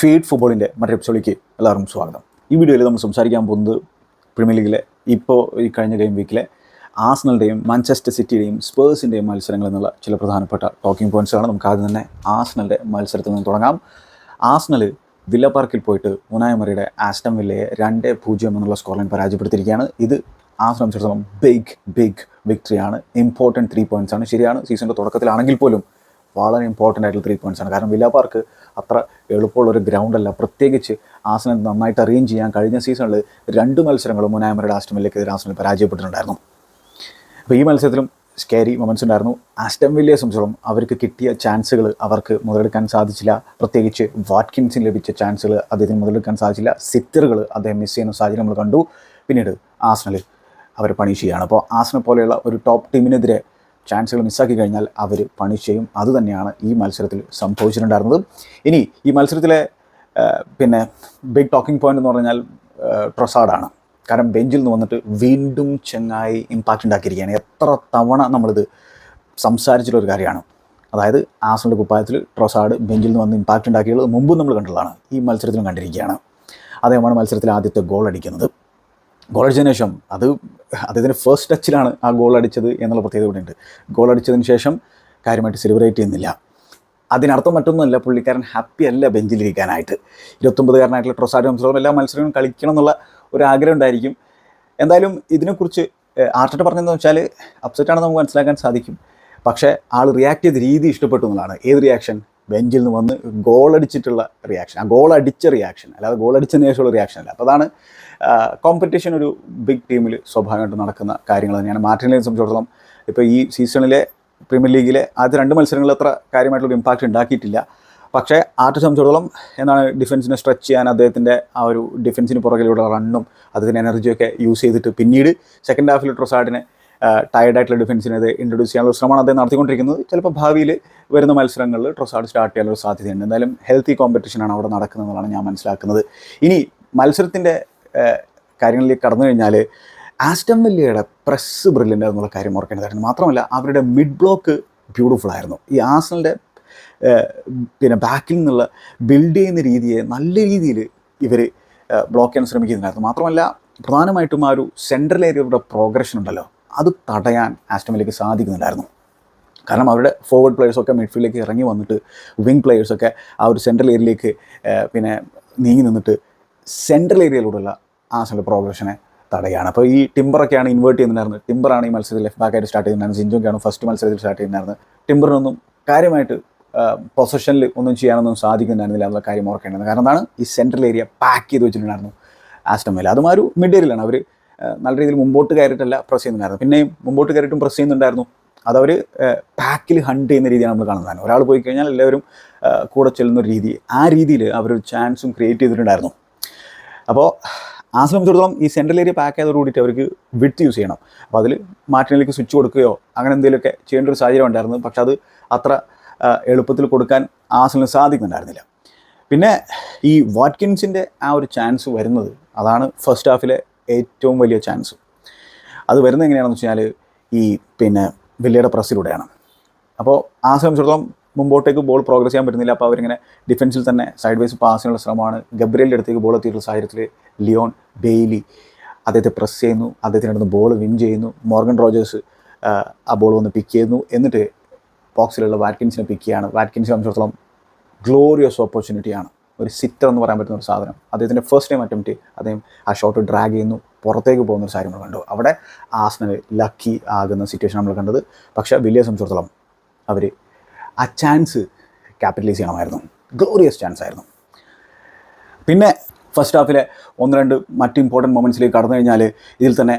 Feed ഫുട്ബോളിന്റെ മറ്റൊരു എപ്പിസോഡിലേക്ക് എല്ലാവർക്കും സ്വാഗതം. ഈ വീഡിയോയിൽ നമ്മൾ സംസാരിക്കാൻ പോകുന്നത് പ്രീമിയർ ലീഗിലെ ഇപ്പോൾ ഈ കഴിഞ്ഞ ഗെയിം വീക്കിലെ ആസ്നലിന്റെയും മാഞ്ചസ്റ്റർ സിറ്റിയുടെയും സ്പേഴ്സിന്റെയും മത്സരങ്ങൾ എന്നുള്ള ചില പ്രധാനപ്പെട്ട ടോക്കിംഗ് പോയിന്റ്സാണ് നമുക്ക് ആദ്യം തന്നെ ആസ്നലിന്റെ മത്സരത്തിൽ നിന്ന് തുടങ്ങാം. ആസ്നൽ വില്ല പാർക്കിൽ പോയിട്ട് മുനായമറിയുടെ ആസ്റ്റം വില്ലയെ രണ്ട് പൂജ്യം എന്നുള്ള സ്കോറിൽ പരാജയപ്പെടുത്തിയിരിക്കുകയാണ്. ഇത് ആ സംബന്ധിച്ചിടത്തോളം ബിഗ് ബിഗ് വിക്ടറിയാണ് ഇമ്പോർട്ടന്റ് ത്രീ പോയിന്റ്സ് ആണ്. ശരിയാണ്. സീസണിന്റെ തുടക്കത്തിലാണെങ്കിൽ പോലും വളരെ ഇമ്പോർട്ടന്റ് ആയിട്ടുള്ള ത്രീ പോയിന്റ്സ് ആണ്. കാരണം വില്ല പാർക്ക് അത്ര എളുപ്പമുള്ള ഒരു ഗ്രൗണ്ട് അല്ല. പ്രത്യേകിച്ച് ആസനം നന്നായിട്ട് അറേഞ്ച് ചെയ്യാൻ കഴിഞ്ഞ സീസണിൽ രണ്ട് മത്സരങ്ങളും മുനായമരുടെ ആസ്റ്റമിലേക്കെതിരെ ആസനം പരാജയപ്പെട്ടിട്ടുണ്ടായിരുന്നു. അപ്പോൾ ഈ മത്സരത്തിലും സ്കാരി മൊമെൻസ് ഉണ്ടായിരുന്നു. ആസ്റ്റം വില്ലയെ സംബന്ധിച്ചോളം അവർക്ക് കിട്ടിയ ചാൻസുകൾ അവർക്ക് മുതലെടുക്കാൻ സാധിച്ചില്ല. പ്രത്യേകിച്ച് വാട്കിൻസിന് ലഭിച്ച ചാൻസുകൾ അദ്ദേഹത്തിന് മുതലെടുക്കാൻ സാധിച്ചില്ല. സിറ്ററുകൾ അദ്ദേഹം മിസ് ചെയ്യുന്ന സാഹചര്യം നമ്മൾ കണ്ടു. പിന്നീട് ആസ്നൽ അവർ പണി ചെയ്യുകയാണ് അപ്പോൾ ആസ്നെ പോലെയുള്ള ഒരു ടോപ്പ് ടീമിനെതിരെ ചാൻസുകൾ മിസ്സാക്കി കഴിഞ്ഞാൽ അവർ പണിഷ് ചെയ്യും. അതുതന്നെയാണ് ഈ മത്സരത്തിൽ സംഭവിച്ചിട്ടുണ്ടായിരുന്നത്. ഇനി ഈ മത്സരത്തിലെ പിന്നെ ബിഗ് ടോക്കിംഗ് പോയിന്റ് എന്ന് പറഞ്ഞാൽ ട്രൊസാഡാണ് കാരണം ബെഞ്ചിൽ നിന്ന് വന്നിട്ട് വീണ്ടും ചെങ്ങായി ഇമ്പാക്റ്റ് ഉണ്ടാക്കിയിരിക്കുകയാണ്. എത്ര തവണ നമ്മളിത് സംസാരിച്ചിട്ടുള്ള ഒരു കാര്യമാണ്. അതായത് ആസണിന്റെ കുപ്പായത്തിൽ ട്രൊസാഡ് ബെഞ്ചിൽ നിന്ന് വന്ന് ഇമ്പാക്റ്റ് ഉണ്ടാക്കിയുള്ളത് മുമ്പും നമ്മൾ കണ്ടതാണ് ഈ മത്സരത്തിലും കണ്ടിരിക്കുകയാണ്. അദ്ദേഹമാണ് മത്സരത്തിൽ ആദ്യത്തെ ഗോൾ അടിക്കുന്നത്. ഗോൾ അടിച്ചതിന് ശേഷം അത് അദ്ദേഹത്തിന്റെ ഫസ്റ്റ് ടച്ചിലാണ് ആ ഗോൾ അടിച്ചത് എന്നുള്ള പ്രത്യേകത ഇവിടെ ഉണ്ട് ഗോൾ അടിച്ചതിന് ശേഷം കാര്യമായിട്ട് സെലിബ്രേറ്റ് ചെയ്യുന്നില്ല. അതിനർത്ഥം മറ്റൊന്നുമല്ല പുള്ളിക്കാരൻ ഹാപ്പി അല്ല ബെഞ്ചിലിരിക്കാനായിട്ട്. ഇരുപത്തൊമ്പതുകാരനായിട്ടുള്ള ട്രൊസാഡ് സംബന്ധിച്ചോളം എല്ലാ മത്സരങ്ങളും കളിക്കണം എന്നുള്ള ഒരു ആഗ്രഹം ഉണ്ടായിരിക്കും. എന്തായാലും ഇതിനെക്കുറിച്ച് ആർട്ടിട്ട് പറഞ്ഞതെന്ന് വെച്ചാൽ അപ്സെറ്റ് ആണെന്ന് നമുക്ക് മനസ്സിലാക്കാൻ സാധിക്കും. പക്ഷേ ആൾ റിയാക്ട് ചെയ്ത രീതി ഇഷ്ടപ്പെട്ടു എന്നുള്ളതാണ്. ഏത് റിയാക്ഷൻ ബെഞ്ചിൽ നിന്ന് വന്ന് ഗോൾ അടിച്ചിട്ടുള്ള റിയാക്ഷൻ ആ ഗോൾ അടിച്ച റിയാക്ഷൻ അല്ലാതെ ഗോൾ അടിച്ചതിന് ശേഷമുള്ള റിയാക്ഷൻ അല്ല. അപ്പോൾ അതാണ് കോമ്പറ്റീഷൻ ഒരു ബിഗ് ടീമിൽ സ്വാഭാവികമായിട്ടും നടക്കുന്ന കാര്യങ്ങൾ തന്നെയാണ്. മാർട്ടിനെ സംബന്ധിച്ചിടത്തോളം ഇപ്പോൾ ഈ സീസണിലെ പ്രീമിയർ ലീഗിലെ ആദ്യ രണ്ട് മത്സരങ്ങളിൽ അത്ര കാര്യമായിട്ടുള്ള ഇമ്പാക്റ്റ് ഉണ്ടാക്കിയിട്ടില്ല. പക്ഷേ ആർട്ട് സംബന്ധിച്ചിടത്തോളം എന്താണ് ഡിഫൻസിനെ സ്ട്രെച്ച് ചെയ്യാൻ അദ്ദേഹത്തിന്റെ ആ ഒരു ഡിഫൻസിന് പുറകിലൂടെ റണ്ണും അദ്ദേഹത്തിന്റെ എനർജിയൊക്കെ യൂസ് ചെയ്തിട്ട് പിന്നീട് സെക്കൻഡ് ഹാഫിൽ ട്രൊസാഡിനെ ടയർഡായിട്ടുള്ള ഡിഫൻസിനെ അത് ഇൻട്രൊഡ്യൂസ് ചെയ്യാനുള്ള ശ്രമമാണ് അദ്ദേഹം നടത്തിക്കൊണ്ടിരിക്കുന്നത്. ചിലപ്പോൾ ഭാവിയിൽ വരുന്ന മത്സരങ്ങളിൽ ട്രൊസാഡ് സ്റ്റാർട്ട് ചെയ്യാനുള്ള സാധ്യതയുണ്ട്. എന്തായാലും ഹെൽത്തി കോമ്പറ്റീഷനാണ് അവിടെ നടക്കുന്നതെന്നാണ് ഞാൻ മനസ്സിലാക്കുന്നത്. ഇനി മത്സരത്തിന്റെ കാര്യങ്ങളിലേക്ക് കടന്നു കഴിഞ്ഞാൽ ആസ്റ്റം വില്ലയുടെ പ്രസ് ബ്രില്യന്റ് എന്നുള്ള കാര്യം ഓർക്കേണ്ടതായിരുന്നു മാത്രമല്ല അവരുടെ മിഡ് ബ്ലോക്ക് ബ്യൂട്ടിഫുൾ ആയിരുന്നു. ഈ ആസലിന്റെ പിന്നെ ബാക്കിൽ നിന്നുള്ള ബിൽഡ് ചെയ്യുന്ന രീതിയെ നല്ല രീതിയിൽ ഇവർ ബ്ലോക്ക് ചെയ്യാൻ ശ്രമിക്കുന്നുണ്ടായിരുന്നു. മാത്രമല്ല പ്രധാനമായിട്ടും ആ ഒരു സെൻട്രൽ ഏരിയയുടെ പ്രോഗ്രഷൻ ഉണ്ടല്ലോ അത് തടയാൻ ആസ്റ്റമിലേക്ക് സാധിക്കുന്നുണ്ടായിരുന്നു. കാരണം അവരുടെ ഫോർവേഡ് പ്ലെയേഴ്സൊക്കെ മിഡ്ഫീൽഡിലേക്ക് ഇറങ്ങി വന്നിട്ട് വിങ് പ്ലെയേഴ്സൊക്കെ ആ ഒരു സെൻട്രൽ ഏരിയയിലേക്ക് പിന്നെ നീങ്ങി നിന്നിട്ട് സെൻട്രൽ ഏരിയയിലൂടെയുള്ള ആസിന്റെ പ്രോഗ്രഷനെ തടയാണ്. അപ്പോൾ ഈ ടിമ്പറൊക്കെയാണ് ഇൻവേർട്ട് ചെയ്യുന്നുണ്ടായിരുന്നത്. ടിമ്പറാണ് ഈ മത്സരത്തിൽ ലെഫ്റ്റ് ബാക്കായിട്ട് സ്റ്റാർട്ട് ചെയ്യുന്നുണ്ടായിരുന്നു സിഞ്ചോക്കാണ് ഫസ്റ്റ് മത്സരത്തിൽ സ്റ്റാർട്ട് ചെയ്യുന്നുണ്ടായിരുന്നത് ടിമ്പറിനൊന്നും കാര്യമായിട്ട് പൊസഷനിൽ ഒന്നും ചെയ്യാനൊന്നും സാധിക്കുന്നുണ്ടായിരുന്നില്ല എന്നുള്ള കാര്യം ഓർക്കേണ്ടത് കാരണം എന്താണ്? ഈ സെൻട്രൽ ഏരിയ പാക്ക് ചെയ്ത് വെച്ചിട്ടുണ്ടായിരുന്നു ആസ്റ്റം വേല അതും ആ ഒരു മിഡ് ഏരിയയിലാണ് അവർ നല്ല രീതിയിൽ മുമ്പോട്ട് കയറിയിട്ടല്ല പ്രസ് ചെയ്യുന്നുണ്ടായിരുന്നു പിന്നെയും മുമ്പോട്ട് കയറിയിട്ടും പ്രസ് ചെയ്യുന്നുണ്ടായിരുന്നു. അതവർ പാക്കിൽ ഹണ്ട് ചെയ്യുന്ന രീതിയാണ് നമ്മൾ കാണുന്നത്. ഒരാൾ പോയി കഴിഞ്ഞാൽ എല്ലാവരും കൂടെ ചെല്ലുന്ന രീതി ആ രീതിയിൽ അവരൊരു ചാൻസും ക്രിയേറ്റ് ചെയ്തിട്ടുണ്ടായിരുന്നു. അപ്പോൾ ആ സംബന്ധിച്ചിടത്തോളം ഈ സെൻട്രൽ ഏരിയ പാക്ക് ആയതോട് കൂടിയിട്ട് അവർക്ക് വിട്ട് യൂസ് ചെയ്യണം. അപ്പോൾ അതിൽ മാറ്റിനിലേക്ക് സ്വിച്ച് കൊടുക്കുകയോ അങ്ങനെ എന്തെങ്കിലുമൊക്കെ ചെയ്യേണ്ട ഒരു സാഹചര്യം ഉണ്ടായിരുന്നു. പക്ഷെ അത് അത്ര എളുപ്പത്തിൽ കൊടുക്കാൻ ആസിന് സാധിക്കുന്നുണ്ടായിരുന്നില്ല. പിന്നെ ഈ വാറ്റ്കിൻസിന്റെ ആ ഒരു ചാൻസ് വരുന്നത് അതാണ് ഫസ്റ്റ് ഹാഫിലെ ഏറ്റവും വലിയ ചാൻസ് അത് വരുന്നത് എങ്ങനെയാണെന്ന് വെച്ച് കഴിഞ്ഞാൽ ഈ പിന്നെ വില്ലയുടെ പ്രസ്സിലൂടെയാണ് അപ്പോൾ ആ സംബന്ധിച്ചിടത്തോളം മുമ്പോട്ടേക്ക് ബോൾ പ്രോഗ്രസ് ചെയ്യാൻ പറ്റുന്നില്ല. അപ്പോൾ അവരിങ്ങനെ ഡിഫൻസിൽ തന്നെ സൈഡ് വൈസ് പാസിനുള്ള ശ്രമമാണ്. ഗബ്രിയലിന്റെ അടുത്തേക്ക് ബോൾ എത്തിയിട്ടുള്ള സാഹചര്യത്തിൽ ലിയോൺ ബെയ്ലി അദ്ദേഹത്തെ പ്രസ് ചെയ്യുന്നു. അദ്ദേഹത്തിന്റെ അടുത്ത് ബോൾ വിൻ ചെയ്യുന്നു. മോർഗൻ റോജേഴ്സ് ആ, ബോൾ വന്ന് പിക്ക് ചെയ്യുന്നു. എന്നിട്ട് ബോക്സിലുള്ള വാറ്റ്കിൻസിനെ പിക്ക് ചെയ്യാണ്. വാറ്റ്കിൻസിനെ സംബന്ധിച്ചിടത്തോളം ഗ്ലോറിയസ് ഓപ്പർച്യൂണിറ്റിയാണ് ഒരു സിറ്റർ എന്ന് പറയാൻ പറ്റുന്ന ഒരു സാധനം. അദ്ദേഹത്തിന്റെ ഫസ്റ്റ് ടൈം അറ്റംപ്റ്റ് അദ്ദേഹം ആ ഷോട്ട് ഡ്രാഗ് ചെയ്യുന്നു. പുറത്തേക്ക് പോകുന്ന ഒരു സാധനം നമ്മൾ കണ്ടു. അവിടെ ആസ്നൽ ലക്കി ആകുന്ന സിറ്റുവേഷൻ നമ്മൾ കണ്ടത്. പക്ഷേ വില്ലിയെ സംബന്ധിച്ചിടത്തോളം അവർ ആ ചാൻസ് ക്യാപിറ്റലൈസ് ചെയ്യണമായിരുന്നു. ഗ്ലോറിയസ് ചാൻസ് ആയിരുന്നു. പിന്നെ ഫസ്റ്റ് ഹാഫിലെ ഒന്ന് രണ്ട് മറ്റ് ഇമ്പോർട്ടന്റ് മൊമെന്റ്സിലേക്ക് കടന്നു കഴിഞ്ഞാൽ ഇതിൽ തന്നെ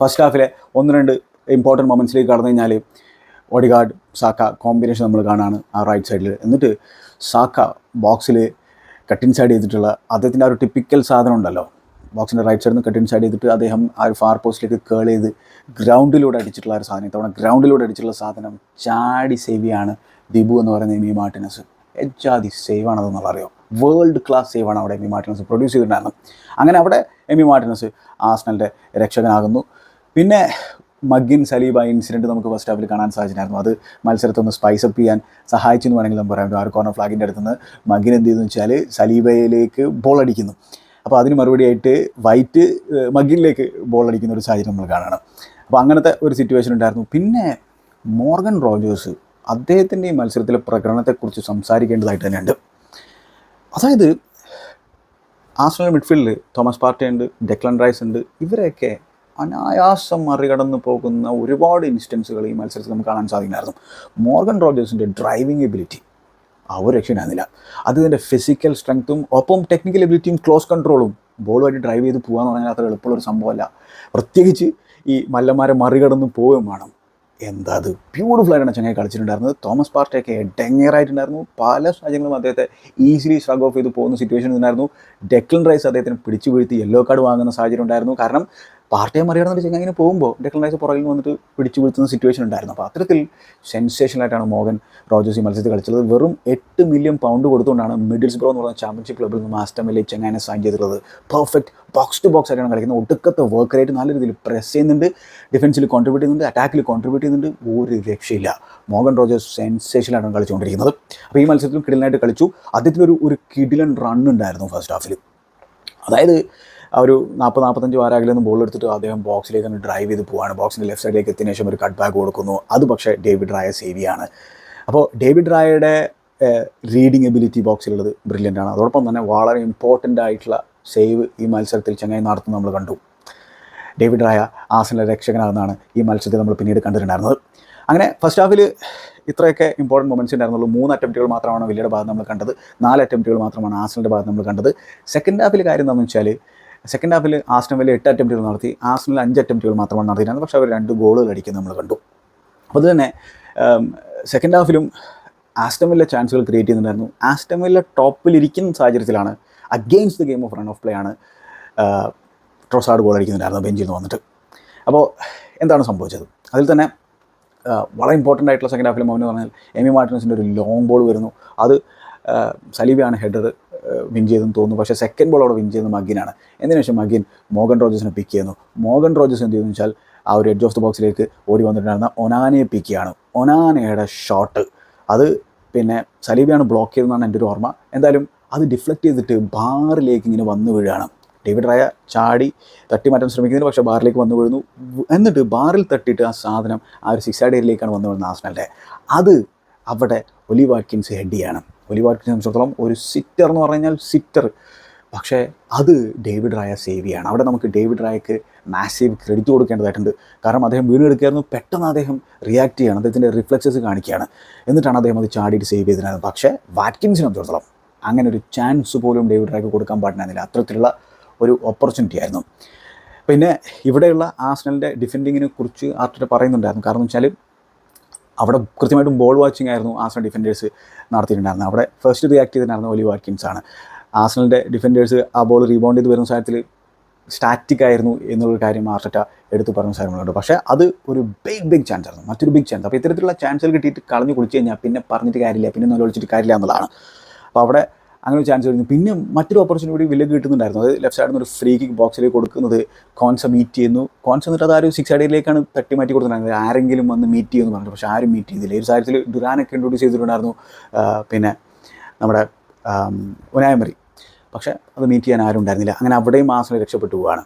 ഫസ്റ്റ് ഹാഫിലെ ഒന്ന് രണ്ട് ഇമ്പോർട്ടന്റ് മൊമെന്റ്സിലേക്ക് കടന്നു കഴിഞ്ഞാൽ ഓഡിഗാർഡ് സാക്ക കോമ്പിനേഷൻ നമ്മൾ കാണാണ് ആ റൈറ്റ് സൈഡിൽ എന്നിട്ട് സാക്ക ബോക്സിൽ കട്ടിൻ സൈഡ് ചെയ്തിട്ടുള്ള അദ്ദേഹത്തിന്റെ ആ ഒരു ടിപ്പിക്കൽ സാധനം ഉണ്ടല്ലോ. ബോക്സിന്റെ റൈറ്റ് സൈഡിൽ നിന്ന് കട്ട് ഇൻസൈഡ് ചെയ്തിട്ട് അദ്ദേഹം ആ ഒരു ഫാർ പോസ്റ്റിലേക്ക് കേൾ ചെയ്ത് ഗ്രൗണ്ടിലൂടെ അടിച്ചിട്ടുള്ള ഒരു സാധനം. ഇത്തവണ ഗ്രൗണ്ടിലൂടെ അടിച്ചിട്ടുള്ള സാധനം ചാടി സേവിയാണ് ദിബു എന്ന് പറയുന്ന എമി മാർട്ടിനസ്. എജാതി സേവ് ആണതെന്നുള്ള അറിയോ? വേൾഡ് ക്ലാസ് സേവ് ആണ് അവിടെ എമി മാർട്ടിനസ് പ്രൊഡ്യൂസ് ചെയ്തിട്ടുണ്ടായിരുന്നു അങ്ങനെ അവിടെ എമി മാർട്ടിനസ് ആസ്നലിന്റെ രക്ഷകനാകുന്നു. പിന്നെ മഗിൻ സലീബ ഇൻസിഡന്റ് നമുക്ക് ഫസ്റ്റ് ഹാഫിൽ കാണാൻ സാധിച്ചിട്ടുണ്ടായിരുന്നു അത് മത്സരത്തൊന്ന് സ്പൈസ് അപ്പ് ചെയ്യാൻ സഹായിച്ചു എന്ന് വേണമെങ്കിൽ നമുക്ക് പറയാം. ആ കോർണർ ഫ്ലാഗിന്റെ അടുത്ത് നിന്ന് മഗിൻ എന്ത് ചെയ്തെന്ന് വെച്ചാൽ സലീബയിലേക്ക് ബോൾ അടിക്കുന്നു. അപ്പോൾ അതിന് മറുപടിയായിട്ട് വൈറ്റ് മഗിലേക്ക് ബോൾ അടിക്കുന്ന ഒരു സാഹചര്യം നമ്മൾ കാണണം. അപ്പോൾ അങ്ങനത്തെ ഒരു സിറ്റുവേഷൻ ഉണ്ടായിരുന്നു. പിന്നെ മോർഗൻ റോജേഴ്സ് അദ്ദേഹത്തിന്റെ ഈ മത്സരത്തിലെ പ്രകടനത്തെക്കുറിച്ച് സംസാരിക്കേണ്ടതായിട്ട് തന്നെയുണ്ട്. അതായത് ആസ്ട്രൽ മിഡ്ഫീൽഡിൽ തോമസ് പാർട്ടി ഉണ്ട് ഡെക്ലൻ റൈസ് ഉണ്ട്. ഇവരെയൊക്കെ അനായാസം മറികടന്ന് പോകുന്ന ഒരുപാട് ഇൻസ്റ്റൻസുകൾ ഈ മത്സരത്തിൽ നമുക്ക് കാണാൻ സാധിക്കുമായിരുന്നു മോർഗൻ റോജേഴ്സിന്റെ ഡ്രൈവിംഗ് എബിലിറ്റി ആ ഒരു അത് ഇതിന്റെ ഫിസിക്കൽ സ്ട്രെങ്ത്തും ഒപ്പം ടെക്നിക്കൽ എബിലിറ്റിയും ക്ലോസ് കൺട്രോളും ബോളുമായിട്ട് ഡ്രൈവ് ചെയ്ത് പോകാന്ന് പറഞ്ഞാൽ അത്ര എളുപ്പമുള്ളൊരു സംഭവമല്ല. പ്രത്യേകിച്ച് ഈ മല്ലന്മാരെ മറികടന്ന് പോവുകയും വേണം. എന്താ അത്? ബ്യൂട്ടിഫുൾ ആയിട്ടാണ് ചങ്ങായി കളിച്ചിട്ടുണ്ടായിരുന്നത്. തോമസ് പാർട്ടിയൊക്കെ ഡെങ്ങറായിട്ടുണ്ടായിരുന്നു. പല സാഹചര്യങ്ങളും അദ്ദേഹത്തെ ഈസിലി സ്ട്രഗ് ഓഫ് ചെയ്ത് പോകുന്ന സിറ്റുവേഷൻ ഉണ്ടായിരുന്നു ഡെക്ലൻ റൈസ് അദ്ദേഹത്തിന് പിടിച്ചു വീഴ്ത്തി യെല്ലോ കാർഡ് വാങ്ങുന്ന സാഹചര്യം ഉണ്ടായിരുന്നു. കാരണം പാർട്ടിയെ മറികടന്നിട്ട് കഴിഞ്ഞാൽ ഇങ്ങനെ പോകുമ്പോൾ ഡെക്ലൻ റൈസ് പുറകിൽ വന്നിട്ട് പിടിച്ചു വീഴ്ത്തുന്ന സിറ്റുവേഷൻ ഉണ്ടായിരുന്നു. അപ്പോൾ അത്തരത്തിൽ സെൻസേഷനായിട്ടാണ് മോഹൻ റോജേഴ്സ് മത്സരത്തിൽ കളിച്ചത്. വെറും എട്ട് മില്യൺ പൗണ്ട് കൊടുത്തുകൊണ്ടാണ് മിഡിൽസ് ബ്രോ എന്ന് പറയുന്ന ചാമ്പ്യൻഷിപ്പ് ക്ലബിൽ നിന്ന് ആസ്റ്റമിലെ ചെങ്ങാനെ സൈൻ ചെയ്തിട്ടുള്ളത്. പെർഫെക്റ്റ് ബോക്സ് ടു ബോക്സ് ആയിട്ടാണ് കളിക്കുന്നത്. ഒടുക്കത്തെ വർക്ക് റേറ്റ് നല്ല രീതിയിൽ പ്രസ് ചെയ്യുന്നുണ്ട്. ഡിഫൻസിൽ കോൺട്രിബ്യൂട്ട് ചെയ്യുന്നുണ്ട്. അറ്റാക്കിൽ കോൺട്രിബ്യൂട്ട് ചെയ്യുന്നുണ്ട്. ഒരു രക്ഷയില്ല. മോഹൻ റോജേഴ്സ് സെൻസേഷനിലാണ് കളിച്ചുകൊണ്ടിരിക്കുന്നത്. അപ്പോൾ ഈ മത്സരത്തിൽ കിടിലനായിട്ട് കളിച്ചു. അദ്ദേഹത്തിനൊരു ഒരു കിടിലൻ റൺ ഉണ്ടായിരുന്നു ഫസ്റ്റ് ഹാഫിൽ അതായത് ആ ഒരു നാൽപ്പത് നാൽപ്പത്തഞ്ച് വാരാകിൽ നിന്ന് ബോൾ എടുത്തിട്ട് അദ്ദേഹം ബോക്സിലേക്ക് ഒന്ന് ഡ്രൈവ് ചെയ്ത് പോവാണ്. ബോക്സിന്റെ ലെഫ്റ്റ് സൈഡിലേക്ക് എത്തിയ ശേഷം ഒരു കട്ട് ബാക്ക് കൊടുക്കുന്നു. അത് പക്ഷേ ഡേവിഡ് റായ സേവിയാണ് അപ്പോൾ ഡേവിഡ് റായയുടെ റീഡിംഗ് എബിലിറ്റി ബോക്സിലുള്ളത് ബ്രില്യന്റ് ആണ്. അതോടൊപ്പം തന്നെ വളരെ ഇമ്പോർട്ടന്റ് ആയിട്ടുള്ള സേവ് ഈ മത്സരത്തിൽ ചങ്ങായി നടത്തുന്നത് നമ്മൾ കണ്ടു. ഡേവിഡ് റായ ആസനിലെ രക്ഷകനാകുന്നതാണ് ഈ മത്സരത്തിൽ നമ്മൾ പിന്നീട് കണ്ടിട്ടുണ്ടായിരുന്നത്. അങ്ങനെ ഫസ്റ്റ് ഹാഫിൽ ഇത്രയൊക്കെ ഇമ്പോർട്ടന്റ് മൊമെന്റ്സ് ഉണ്ടായിരുന്നുള്ളൂ. മൂന്ന് അറ്റംപ്റ്റുകൾ മാത്രമാണ് വില്ലയുടെ ഭാഗം നമ്മൾ കണ്ടത്. നാല് അറ്റംപ്റ്റുകൾ മാത്രമാണ് ആസനിന്റെ ഭാഗം നമ്മൾ കണ്ടത്. സെക്കൻഡ് ഹാഫിൽ കാര്യം എന്താണെന്ന് വെച്ചാൽ സെക്കൻഡ് ഹാഫിൽ ആസ്റ്റൻ വലിയ എട്ട് അറ്റംപ്റ്റുകൾ നടത്തി. ആസ്റ്റനിൽ അഞ്ച് അറ്റംപ്റ്റുകൾ മാത്രമാണ് നടത്തിയിരുന്നത്. പക്ഷേ അവർ രണ്ട് ഗോളുകൾ അടിക്കുന്നത് നമ്മൾ കണ്ടു. അപ്പോൾ തന്നെ സെക്കൻഡ് ഹാഫിലും ആസ്റ്റമിലെ ചാൻസുകൾ ക്രിയേറ്റ് ചെയ്യുന്നുണ്ടായിരുന്നു ടോപ്പിൽ ടോപ്പിലിരിക്കുന്ന സാഹചര്യത്തിലാണ് against the game of run of play ആണ് ട്രോസാർഡ് ഗോൾ അടിക്കുന്നുണ്ടായിരുന്നു ബെഞ്ചിൽ നിന്ന് വന്നിട്ട്. അപ്പോൾ എന്താണ് സംഭവിച്ചത്? അതിൽ തന്നെ വളരെ ഇമ്പോർട്ടന്റ് ആയിട്ടുള്ള സെക്കൻഡ് ഹാഫിൽ മൗനം പറഞ്ഞാൽ എമി മാർട്ടിനസിന്റെ ഒരു ലോങ് ബോൾ വരുന്നു. അത് സലീബയാണ് ഹെഡർ വിൻ ചെയ്തെന്ന് തോന്നുന്നു. പക്ഷേ സെക്കൻഡ് ബോൾ അവിടെ വിൻ ചെയ്യുന്നത് മഗിനാണ്. എന്നതിന് ശേഷം മഗിൻ മോഗൻ റോജേഴ്സിനെ പിക്ക് ചെയ്യുന്നു. മോഗൻ റോജേഴ്സ് എന്ത് ചെയ്യുന്നു വെച്ചാൽ ആ ഒരു എഡ്ജ് ഓഫ് ദ ബോക്സിലേക്ക് ഓടി വന്നിട്ടുണ്ടായിരുന്ന ഒനാനയെ പിക്ക് ചെയ്യാണ് ഒനാനയുടെ ഷോട്ട് അത് പിന്നെ സലീബിയാണ് ബ്ലോക്ക് ചെയ്തതെന്നാണ് എന്റെ ഒരു ഓർമ്മ. എന്തായാലും അത് ഡിഫ്ലക്റ്റ് ചെയ്തിട്ട് ബാറിലേക്ക് ഇങ്ങനെ വന്നു വീഴുകയാണ്. ഡേവിഡ് റായ ചാടി തട്ടി മാറ്റാൻ ശ്രമിക്കുന്നില്ല പക്ഷേ ബാറിലേക്ക് വന്നു വീഴുന്നു. എന്നിട്ട് ബാറിൽ തട്ടിയിട്ട് ആ സാധനം ആ ഒരു സിക്സ് ആഡ് ഏരിയയിലേക്കാണ് വന്നു വീഴുന്നത് ആസ്നലിന്റെ അത് അവിടെ ഒലിവാക്കിൻസ് ഹെഡിയാണ് ഒലി വാട്കിൻസ് സംബന്ധിച്ചിടത്തോളം ഒരു സിറ്റർ എന്ന് പറഞ്ഞു കഴിഞ്ഞാൽ സിറ്റർ പക്ഷേ അത് ഡേവിഡ് റായ സേവ് ചെയ്യാണ്. അവിടെ നമുക്ക് ഡേവിഡ് റായക്ക് മാസീവ് ക്രെഡിറ്റ് കൊടുക്കേണ്ടതായിട്ടുണ്ട്. കാരണം അദ്ദേഹം വീണെടുക്കായിരുന്നു പെട്ടെന്ന് അദ്ദേഹം റിയാക്ട് ചെയ്യണം. അദ്ദേഹത്തിന്റെ റിഫ്ലക്സസ് കാണിക്കുകയാണ്. എന്നിട്ടാണ് അദ്ദേഹം അത് ചാടിയിട്ട് സേവ് ചെയ്തിരുന്നത്. പക്ഷേ വാറ്റ്കിൻസിനെ സംബന്ധിച്ചിടത്തോളം അങ്ങനെ ഒരു ചാൻസ് പോലും ഡേവിഡ് റായ്ക്ക് കൊടുക്കാൻ പാടില്ലായിരുന്നില്ല അത്തരത്തിലുള്ള ഒരു ഓപ്പർച്യൂണിറ്റി ആയിരുന്നു. പിന്നെ ഇവിടെയുള്ള ആസ്നലിന്റെ ഡിഫെൻഡിങ്ങിനെ കുറിച്ച് ആർട്ടിട്ട് പറയുന്നുണ്ടായിരുന്നു. കാരണം എന്ന് വെച്ചാൽ അവിടെ കൃത്യമായിട്ടും ബോൾ വാച്ചിങ് ആയിരുന്നു ആസണൽ ഡിഫൻഡേഴ്സ് നടത്തിയിട്ടുണ്ടായിരുന്നത്. അവിടെ ഫസ്റ്റ് റിയാക്ട് ചെയ്തിട്ടുണ്ടായിരുന്ന ഒലി വാറ്റ്കിൻസ് ആണ്. ആസ്നലിന്റെ ഡിഫൻഡേഴ്സ് ആ ബോൾ റീബൗണ്ട് ചെയ്ത് വരുന്ന സാഹചര്യത്തിൽ സ്റ്റാറ്റിക് ആയിരുന്നു എന്നുള്ള കാര്യം ആർട്ടറ്റ എടുത്തു പറഞ്ഞ സാധനങ്ങളുണ്ട് പക്ഷേ അത് ഒരു ബിഗ് ബിഗ് ചാൻസ് ആയിരുന്നു. മറ്റൊരു ബിഗ് ചാൻസ് അപ്പോൾ ഇത്തരത്തിലുള്ള ചാൻസുകൾ കിട്ടിയിട്ട് കളഞ്ഞു കുളിച്ച് കഴിഞ്ഞാൽ പിന്നെ പറഞ്ഞിട്ട് കാര്യമില്ല പിന്നെ നല്ല ഒളിച്ചിട്ട് കാര്യമില്ല എന്നുള്ളതാണ്. അപ്പോൾ അവിടെ അങ്ങനെ ചാൻസ് വരുന്നു. പിന്നെ മറ്റൊരു ഓപ്പർച്യൂണിറ്റി വില്ല് കിട്ടുന്നുണ്ടായിരുന്നു. അത് ലെഫ്റ്റ് സൈഡിൽ നിന്ന് ഒരു ഫ്രീ കിക്ക് ബോക്സിലേക്ക് കൊടുക്കുന്നത് കോൺസ മീറ്റ് ചെയ്യുന്നു. കോൺസ് എന്നിട്ട് അത് ആ ഒരു സിക്സ് അടിയിലേക്കാണ് തട്ടി മാറ്റി കൊടുത്തിട്ടുണ്ടായിരുന്നത്. ആരെങ്കിലും വന്ന് മീറ്റ് ചെയ്യുമെന്ന് പറഞ്ഞു. പക്ഷേ ആരും മീറ്റ് ചെയ്തില്ല. ഒരു സാഹചര്യത്തിൽ ഡുരാനൊക്കെ ഇൻട്രോഡ്യൂസ് ചെയ്തിട്ടുണ്ടായിരുന്നു. പിന്നെ നമ്മുടെ ഒനായമറി. പക്ഷേ അത് മീറ്റ് ചെയ്യാൻ ആരും ഉണ്ടായിരുന്നില്ല. അങ്ങനെ അവിടെയും ആസനം രക്ഷപ്പെട്ടു പോവുകയാണ്.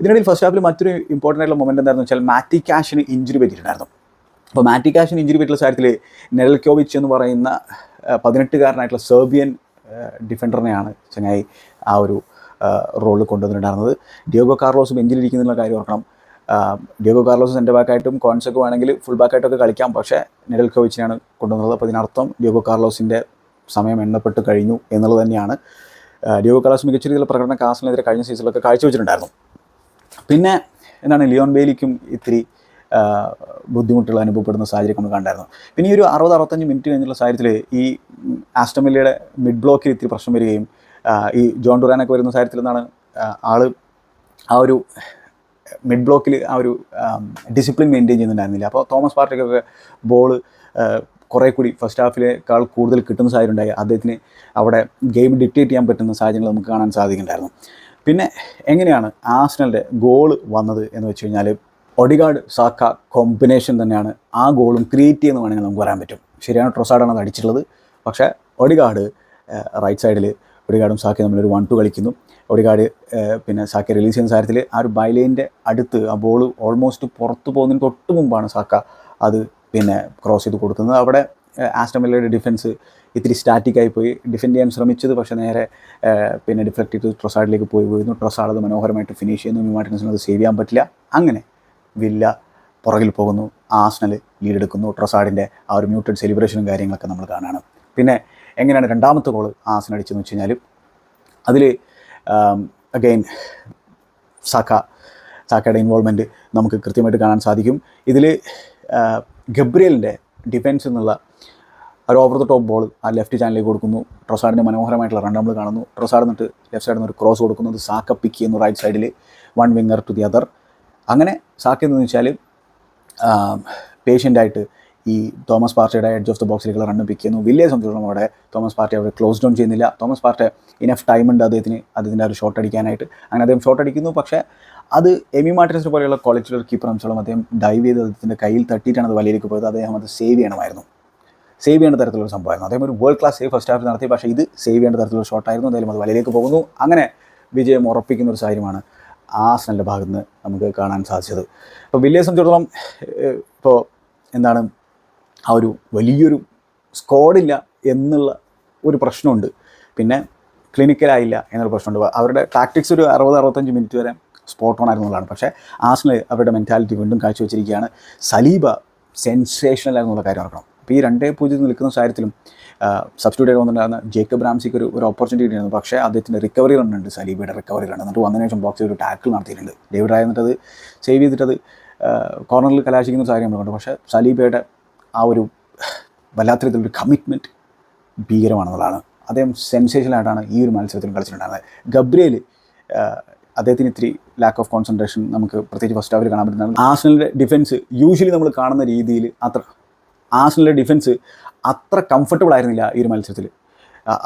ഇതിനിടയിൽ ഫസ്റ്റ് ഹാഫിൽ മറ്റൊരു ഇമ്പോർട്ടന്റ് ആയിട്ടുള്ള മൊമെന്റ് എന്താണെന്ന് വെച്ചാൽ മാറ്റി കാഷിന് ഇഞ്ചുറി പറ്റിയിട്ടുണ്ടായിരുന്നു. അപ്പോൾ മാറ്റി ക്യാഷിന് ഇഞ്ചുറി പറ്റിയുള്ള കാര്യത്തിൽ നെൽക്കോവിച്ച് എന്ന് പറയുന്ന പതിനെട്ടുകാരനായിട്ടുള്ള സെർബിയൻ ഡിഫൻഡറിനെയാണ് ചങ്ങായി ആ ഒരു റോളിൽ കൊണ്ടുവന്നിട്ടുണ്ടായിരുന്നത്. ഡിയോഗോ കാർലോസ് ബെഞ്ചിലിരിക്കുന്നുള്ള കാര്യം ഓർക്കണം. ഡിയോഗോ കാർലോസ് സെന്റർ ബാക്കായിട്ടും കോൺസെക്കും ആണെങ്കിൽ ഫുൾ ബാക്കായിട്ടൊക്കെ കളിക്കാം. പക്ഷേ നെഡൽക്കോവിച്ചിനെയാണ് കൊണ്ടുവന്നത്. അപ്പോൾ ഇതിനർത്ഥം ഡിയോഗോ കാർലോസിന്റെ സമയം എണ്ണപ്പെട്ട് കഴിഞ്ഞു എന്നുള്ളത് തന്നെയാണ്. ഡിയോഗോ കാർലോസ് മികച്ച രീതിയിലുള്ള പ്രകടനം കാസിനെതിരെ കഴിഞ്ഞ സീസണിലൊക്കെ കാഴ്ചവെച്ചിട്ടുണ്ടായിരുന്നു. പിന്നെ എന്താണ് ലിയോൺ ബേലിക്കും ഇത്തിരി ബുദ്ധിമുട്ടുകൾ അനുഭവപ്പെടുന്ന സാഹചര്യം നമ്മൾ കണ്ടായിരുന്നു. പിന്നെ ഈ ഒരു അറുപത് അറുപത്തഞ്ച് മിനിറ്റ് കഴിഞ്ഞുള്ള സാഹചര്യത്തിൽ ഈ ആസ്റ്റമില്ലയുടെ മിഡ് ബ്ലോക്കിൽ ഇത്തിരി പ്രശ്നം വരികയും ഈ ജോൺ ഡുറാനൊക്കെ വരുന്ന സാഹചര്യത്തിൽ നിന്നാണ് ആൾ ആ ഒരു മിഡ് ബ്ലോക്കിൽ ആ ഒരു ഡിസിപ്ലിൻ മെയിന്റെയിൻ ചെയ്യുന്നുണ്ടായിരുന്നില്ല. അപ്പോൾ തോമസ് പാർട്ടിക്കൊക്കെ ബോൾ കുറേ കൂടി ഫസ്റ്റ് ഹാഫിലേക്കാൾ കൂടുതൽ കിട്ടുന്ന സാഹചര്യം ഉണ്ടായി. അദ്ദേഹത്തിന് അവിടെ ഗെയിം ഡിക്റ്റേറ്റ് ചെയ്യാൻ പറ്റുന്ന സാഹചര്യങ്ങൾ നമുക്ക് കാണാൻ സാധിക്കുന്നുണ്ടായിരുന്നു. പിന്നെ എങ്ങനെയാണ് ആസ്നലിന്റെ ഗോൾ വന്നത് എന്ന് വെച്ച് കഴിഞ്ഞാൽ ഒഡിഗാർഡ് സാക്ക കോമ്പിനേഷൻ തന്നെയാണ്. ആ ഗോളും ക്രിയേറ്റ് ചെയ്യുന്ന വേണമെങ്കിൽ നമുക്ക് പറയാൻ പറ്റും. ശരിയാണ് ട്രൊസാഡാണ് അത് അടിച്ചിട്ടുള്ളത്. പക്ഷേ ഒഡിഗാർഡ് റൈറ്റ് സൈഡിൽ ഒഡിഗാർഡും സാക്കി തമ്മിലൊരു വൺ ടു കളിക്കുന്നു. ഒഡിഗാർഡ് പിന്നെ സാക്കി റിലീസ് ചെയ്യുന്ന കാര്യത്തിൽ ആ ഒരു ബൈലൈന്റെ അടുത്ത് ആ ബോൾ ഓൾമോസ്റ്റ് പുറത്തു പോകുന്നതിന് തൊട്ട് മുമ്പാണ് സാക്ക അത് പിന്നെ ക്രോസ് ചെയ്ത് കൊടുക്കുന്നത്. അവിടെ ആസ്റ്റമില്ലയുടെ ഡിഫൻസ് ഇത്തിരി സ്റ്റാറ്റിക്കായി പോയി. ഡിഫെൻഡ് ചെയ്യാൻ ശ്രമിച്ചത് പക്ഷേ നേരെ പിന്നെ ഡിഫ്ലക്റ്റ് ചെയ്ത് ട്രൊസാഡിലേക്ക് പോയി വീഴുന്നു. ട്രൊസാഡ് അത് മനോഹരമായിട്ട് ഫിനിഷ് ചെയ്യുന്നു. മാർട്ടിനസിന് അത് സേവ് ചെയ്യാൻ പറ്റില്ല. അങ്ങനെ വില്ല പുറകിൽ പോകുന്നു. ആസ്നൽ ലീഡ് എടുക്കുന്നു ട്രൊസാഡിന്റെ ആ ഒരു മ്യൂട്ടഡ് സെലിബ്രേഷനും കാര്യങ്ങളൊക്കെ നമ്മൾ കാണുകയാണ് പിന്നെ എങ്ങനെയാണ് രണ്ടാമത്തെ ഗോൾ ആസ്നൽ അടിച്ചതെന്ന് വെച്ച് കഴിഞ്ഞാൽ അതിൽ അഗെയിൻ സാക്ക സാക്കയുടെ ഇൻവോൾവ്മെന്റ് നമുക്ക് കൃത്യമായിട്ട് കാണാൻ സാധിക്കും. ഇതിൽ ഗബ്രിയലിന്റെ ഡിഫൻസ് എന്നുള്ള ഒരു ഓവർ ദ ടോപ്പ് ബോൾ ആ ലെഫ്റ്റ് ചാനലിലേക്ക് കൊടുക്കുന്നു. ട്രൊസാഡിന്റെ മനോഹരമായിട്ടുള്ള റൺ നമ്മൾ കാണുന്നു. ട്രൊസാഡ് എന്നിട്ട് ലെഫ്റ്റ് സൈഡിൽ നിന്ന് ഒരു ക്രോസ് കൊടുക്കുന്നത് സാക്ക പിക്ക് ചെയ്യുന്നു റൈറ്റ് സൈഡിൽ one winger to the other അങ്ങനെ സാക്കിയെന്ന് വെച്ചാൽ പേഷ്യന്റായിട്ട് ഈ തോമസ് പാർട്ടിയുടെ എഡ്ജ് ഓഫ് ദ ബോക്സിലേക്കുള്ള റണ്ണ് പിക്ക് ചെയ്യുന്നു. വലിയ സന്തോഷം അവിടെ. തോമസ് പാർട്ടി അവിടെ ക്ലോസ് ഡൗൺ ചെയ്യുന്നില്ല. തോമസ് പാർട്ടി ഇനഫ് ടൈം ഉണ്ട് അദ്ദേഹത്തിന് അദ്ദേഹത്തിന്റെ ഒരു ഷോട്ട് അടിക്കാനായിട്ട്. അങ്ങനെ അദ്ദേഹം ഷോട്ട് അടിക്കുന്നു. പക്ഷേ അത് എമി മാർട്ടിൻസ് പോലെയുള്ള ക്വാളിറ്റിയുള്ള കീപ്പർ അംശങ്ങളും അദ്ദേഹം ഡൈവ് ചെയ്ത് അദ്ദേഹത്തിന്റെ കയ്യിൽ തട്ടിയിട്ടാണ് അത് വലയിലേക്ക് പോയത്. അദ്ദേഹം അത് സേവ് ചെയ്യണമായിരുന്നു. സേവ് ചെയ്യേണ്ട തരത്തിലുള്ള സംഭവമായിരുന്നു. അദ്ദേഹം ഒരു world class save first half നടത്തി. പക്ഷേ ഇത് സേവ് ചെയ്യേണ്ട തരത്തിലുള്ള ഷോട്ടായിരുന്നു എന്തായാലും അത് വലയിലേക്ക് പോകുന്നു. അങ്ങനെ വിജയം ഉറപ്പിക്കുന്ന ഒരു സാഹചര്യമാണ് ആസ്നലിന്റെ ഭാഗത്ത് നിന്ന് നമുക്ക് കാണാൻ സാധിച്ചത്. അപ്പോൾ വില്ലിയെ സംബന്ധിച്ചിടത്തോളം ഇപ്പോൾ എന്താണ് ആ ഒരു വലിയൊരു സ്കോഡില്ല എന്നുള്ള ഒരു പ്രശ്നമുണ്ട്. പിന്നെ ക്ലിനിക്കലായില്ല എന്നൊരു പ്രശ്നമുണ്ട്. അവരുടെ ടാക്ടിക്സ് ഒരു അറുപത് അറുപത്തഞ്ച് മിനിറ്റ് വരെ സ്പോട്ട് ഓൺ ആയിരുന്നുള്ളതാണ്. പക്ഷേ ആസ്നൽ അവരുടെ മെന്റാലിറ്റി വീണ്ടും കാഴ്ചവെച്ചിരിക്കുകയാണ്. സലീബ സെൻസേഷണൽ ആയിരുന്നുള്ള കാര്യം ഓർക്കണം. അപ്പോൾ ഈ രണ്ടേ പൂജ്യത്തിൽ നിൽക്കുന്ന കാര്യത്തിലും സബ്സ്റ്റിറ്റ്യൂട്ട് വന്നിട്ടുണ്ടായിരുന്ന ജേക്കബ് റാംസിക്ക് ഒരു ഓപ്പർച്യൂണിറ്റി കിട്ടിയിരുന്നു. പക്ഷേ അദ്ദേഹത്തിന്റെ റിക്കവറി റൺ ഉണ്ട് സലീബയുടെ റിക്കവറി റൺ എന്നിട്ട് വന്നതിന് ശേഷം ബോക്സിൽ ഒരു ടാക്കിൾ നടത്തിയിട്ടുണ്ട്. ഡേവിഡ് റായ എന്നിട്ട് അത് സേവ് ചെയ്തിട്ടത് കോർണറിൽ കലാശിക്കുന്ന ഒരു സാഹചര്യം നമ്മളുണ്ട് പക്ഷേ സലീബയുടെ ആ ഒരു വല്ലാത്ത രീതിയിലൊരു കമ്മിറ്റ്മെന്റ് ഭീകരമാണെന്നുള്ളതാണ്. അദ്ദേഹം സെൻസേഷനായിട്ടാണ് ഈ ഒരു മത്സരത്തിൽ കളിച്ചിട്ടുണ്ടായിരുന്നത്. ഗബ്രിയേൽ അദ്ദേഹത്തിന് ഇത്തിരി ലാക്ക് ഓഫ് കോൺസെൻട്രേഷൻ നമുക്ക് പ്രത്യേകിച്ച് ഫസ്റ്റ് ഹാഫിൽ കാണാൻ പറ്റുന്നതാണ്. ആസ്നലിന്റെ ഡിഫൻസ് യൂഷ്വലി നമ്മൾ കാണുന്ന രീതിയിൽ അത്ര ആസ്നലിന്റെ ഡിഫൻസ് അത്ര കംഫർട്ടബിൾ ആയിരുന്നില്ല ഈ ഒരു മത്സരത്തിൽ.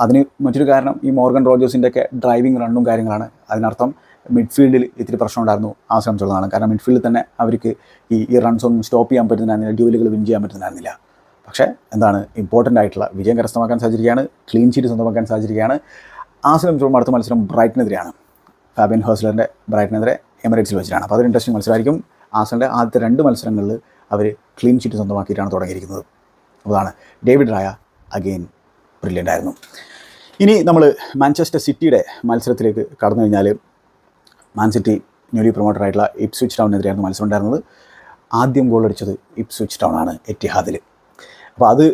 അതിന് മറ്റൊരു കാരണം ഈ മോർഗൻ റോജേഴ്സിന്റെ ഒക്കെ ഡ്രൈവിംഗ് റണ്ണും കാര്യങ്ങളാണ്. അതിനർത്ഥം മിഡ്ഫീൽഡിൽ ഇത്തിരി പ്രശ്നം ഉണ്ടായിരുന്നു ആ ശ്രമിച്ചുള്ളതാണ് കാരണം മിഡ്ഫീൽഡിൽ തന്നെ അവർക്ക് ഈ ഈ റൺസ് ഒന്നും സ്റ്റോപ്പ് ചെയ്യാൻ പറ്റുന്നുണ്ടായിരുന്നില്ല ഡ്യൂലുകൾ വിൻ ചെയ്യാൻ പറ്റുന്നുണ്ടായിരുന്നില്ല പക്ഷേ എന്താണ് ഇമ്പോർട്ടന്റ് ആയിട്ടുള്ള വിജയം കരസ്ഥമാക്കാൻ സാധിച്ചിരിക്കുകയാണ് ക്ലീൻ ഷീറ്റ് സ്വന്തമാക്കാൻ സാധിച്ചിരിക്കുകയാണ് ആ ശ്രമിച്ചോളം അടുത്ത മത്സരം ബ്രൈറ്റിനെതിരെയാണ്. ഫാബിൻ ഹോസ്ലറിന്റെ ബ്രൈറ്റിനെതിരെ എമിറേറ്റ്സിൽ വെച്ചിട്ടാണ്. അപ്പോൾ അതൊരു ഇൻട്രസ്റ്റിംഗ് മത്സരമായിരിക്കും. ആസലിന്റെ ആദ്യത്തെ രണ്ട് മത്സരങ്ങളിൽ അവർ ക്ലീൻ ഷീറ്റ് സ്വന്തമാക്കിയിട്ടാണ് തുടങ്ങിയിരിക്കുന്നത്. അതാണ് ഡേവിഡ് റായ അഗെയിൻ ബ്രില്യന്റ് ആയിരുന്നു. ഇനി നമ്മൾ മാഞ്ചസ്റ്റർ സിറ്റിയുടെ മത്സരത്തിലേക്ക് കടന്നു കഴിഞ്ഞാൽ മാൻ സിറ്റി ന്യൂലി പ്രൊമോട്ടറായിട്ടുള്ള ഇപ്സ്വിച്ച് ടൗണിനെതിരെയായിരുന്നു മത്സരം ഉണ്ടായിരുന്നത് ആദ്യം ഗോൾ അടിച്ചത് ഇപ്സ്വിച്ച് ടൗൺ ആണ് എറ്റിഹാദിൽ അപ്പോൾ അത്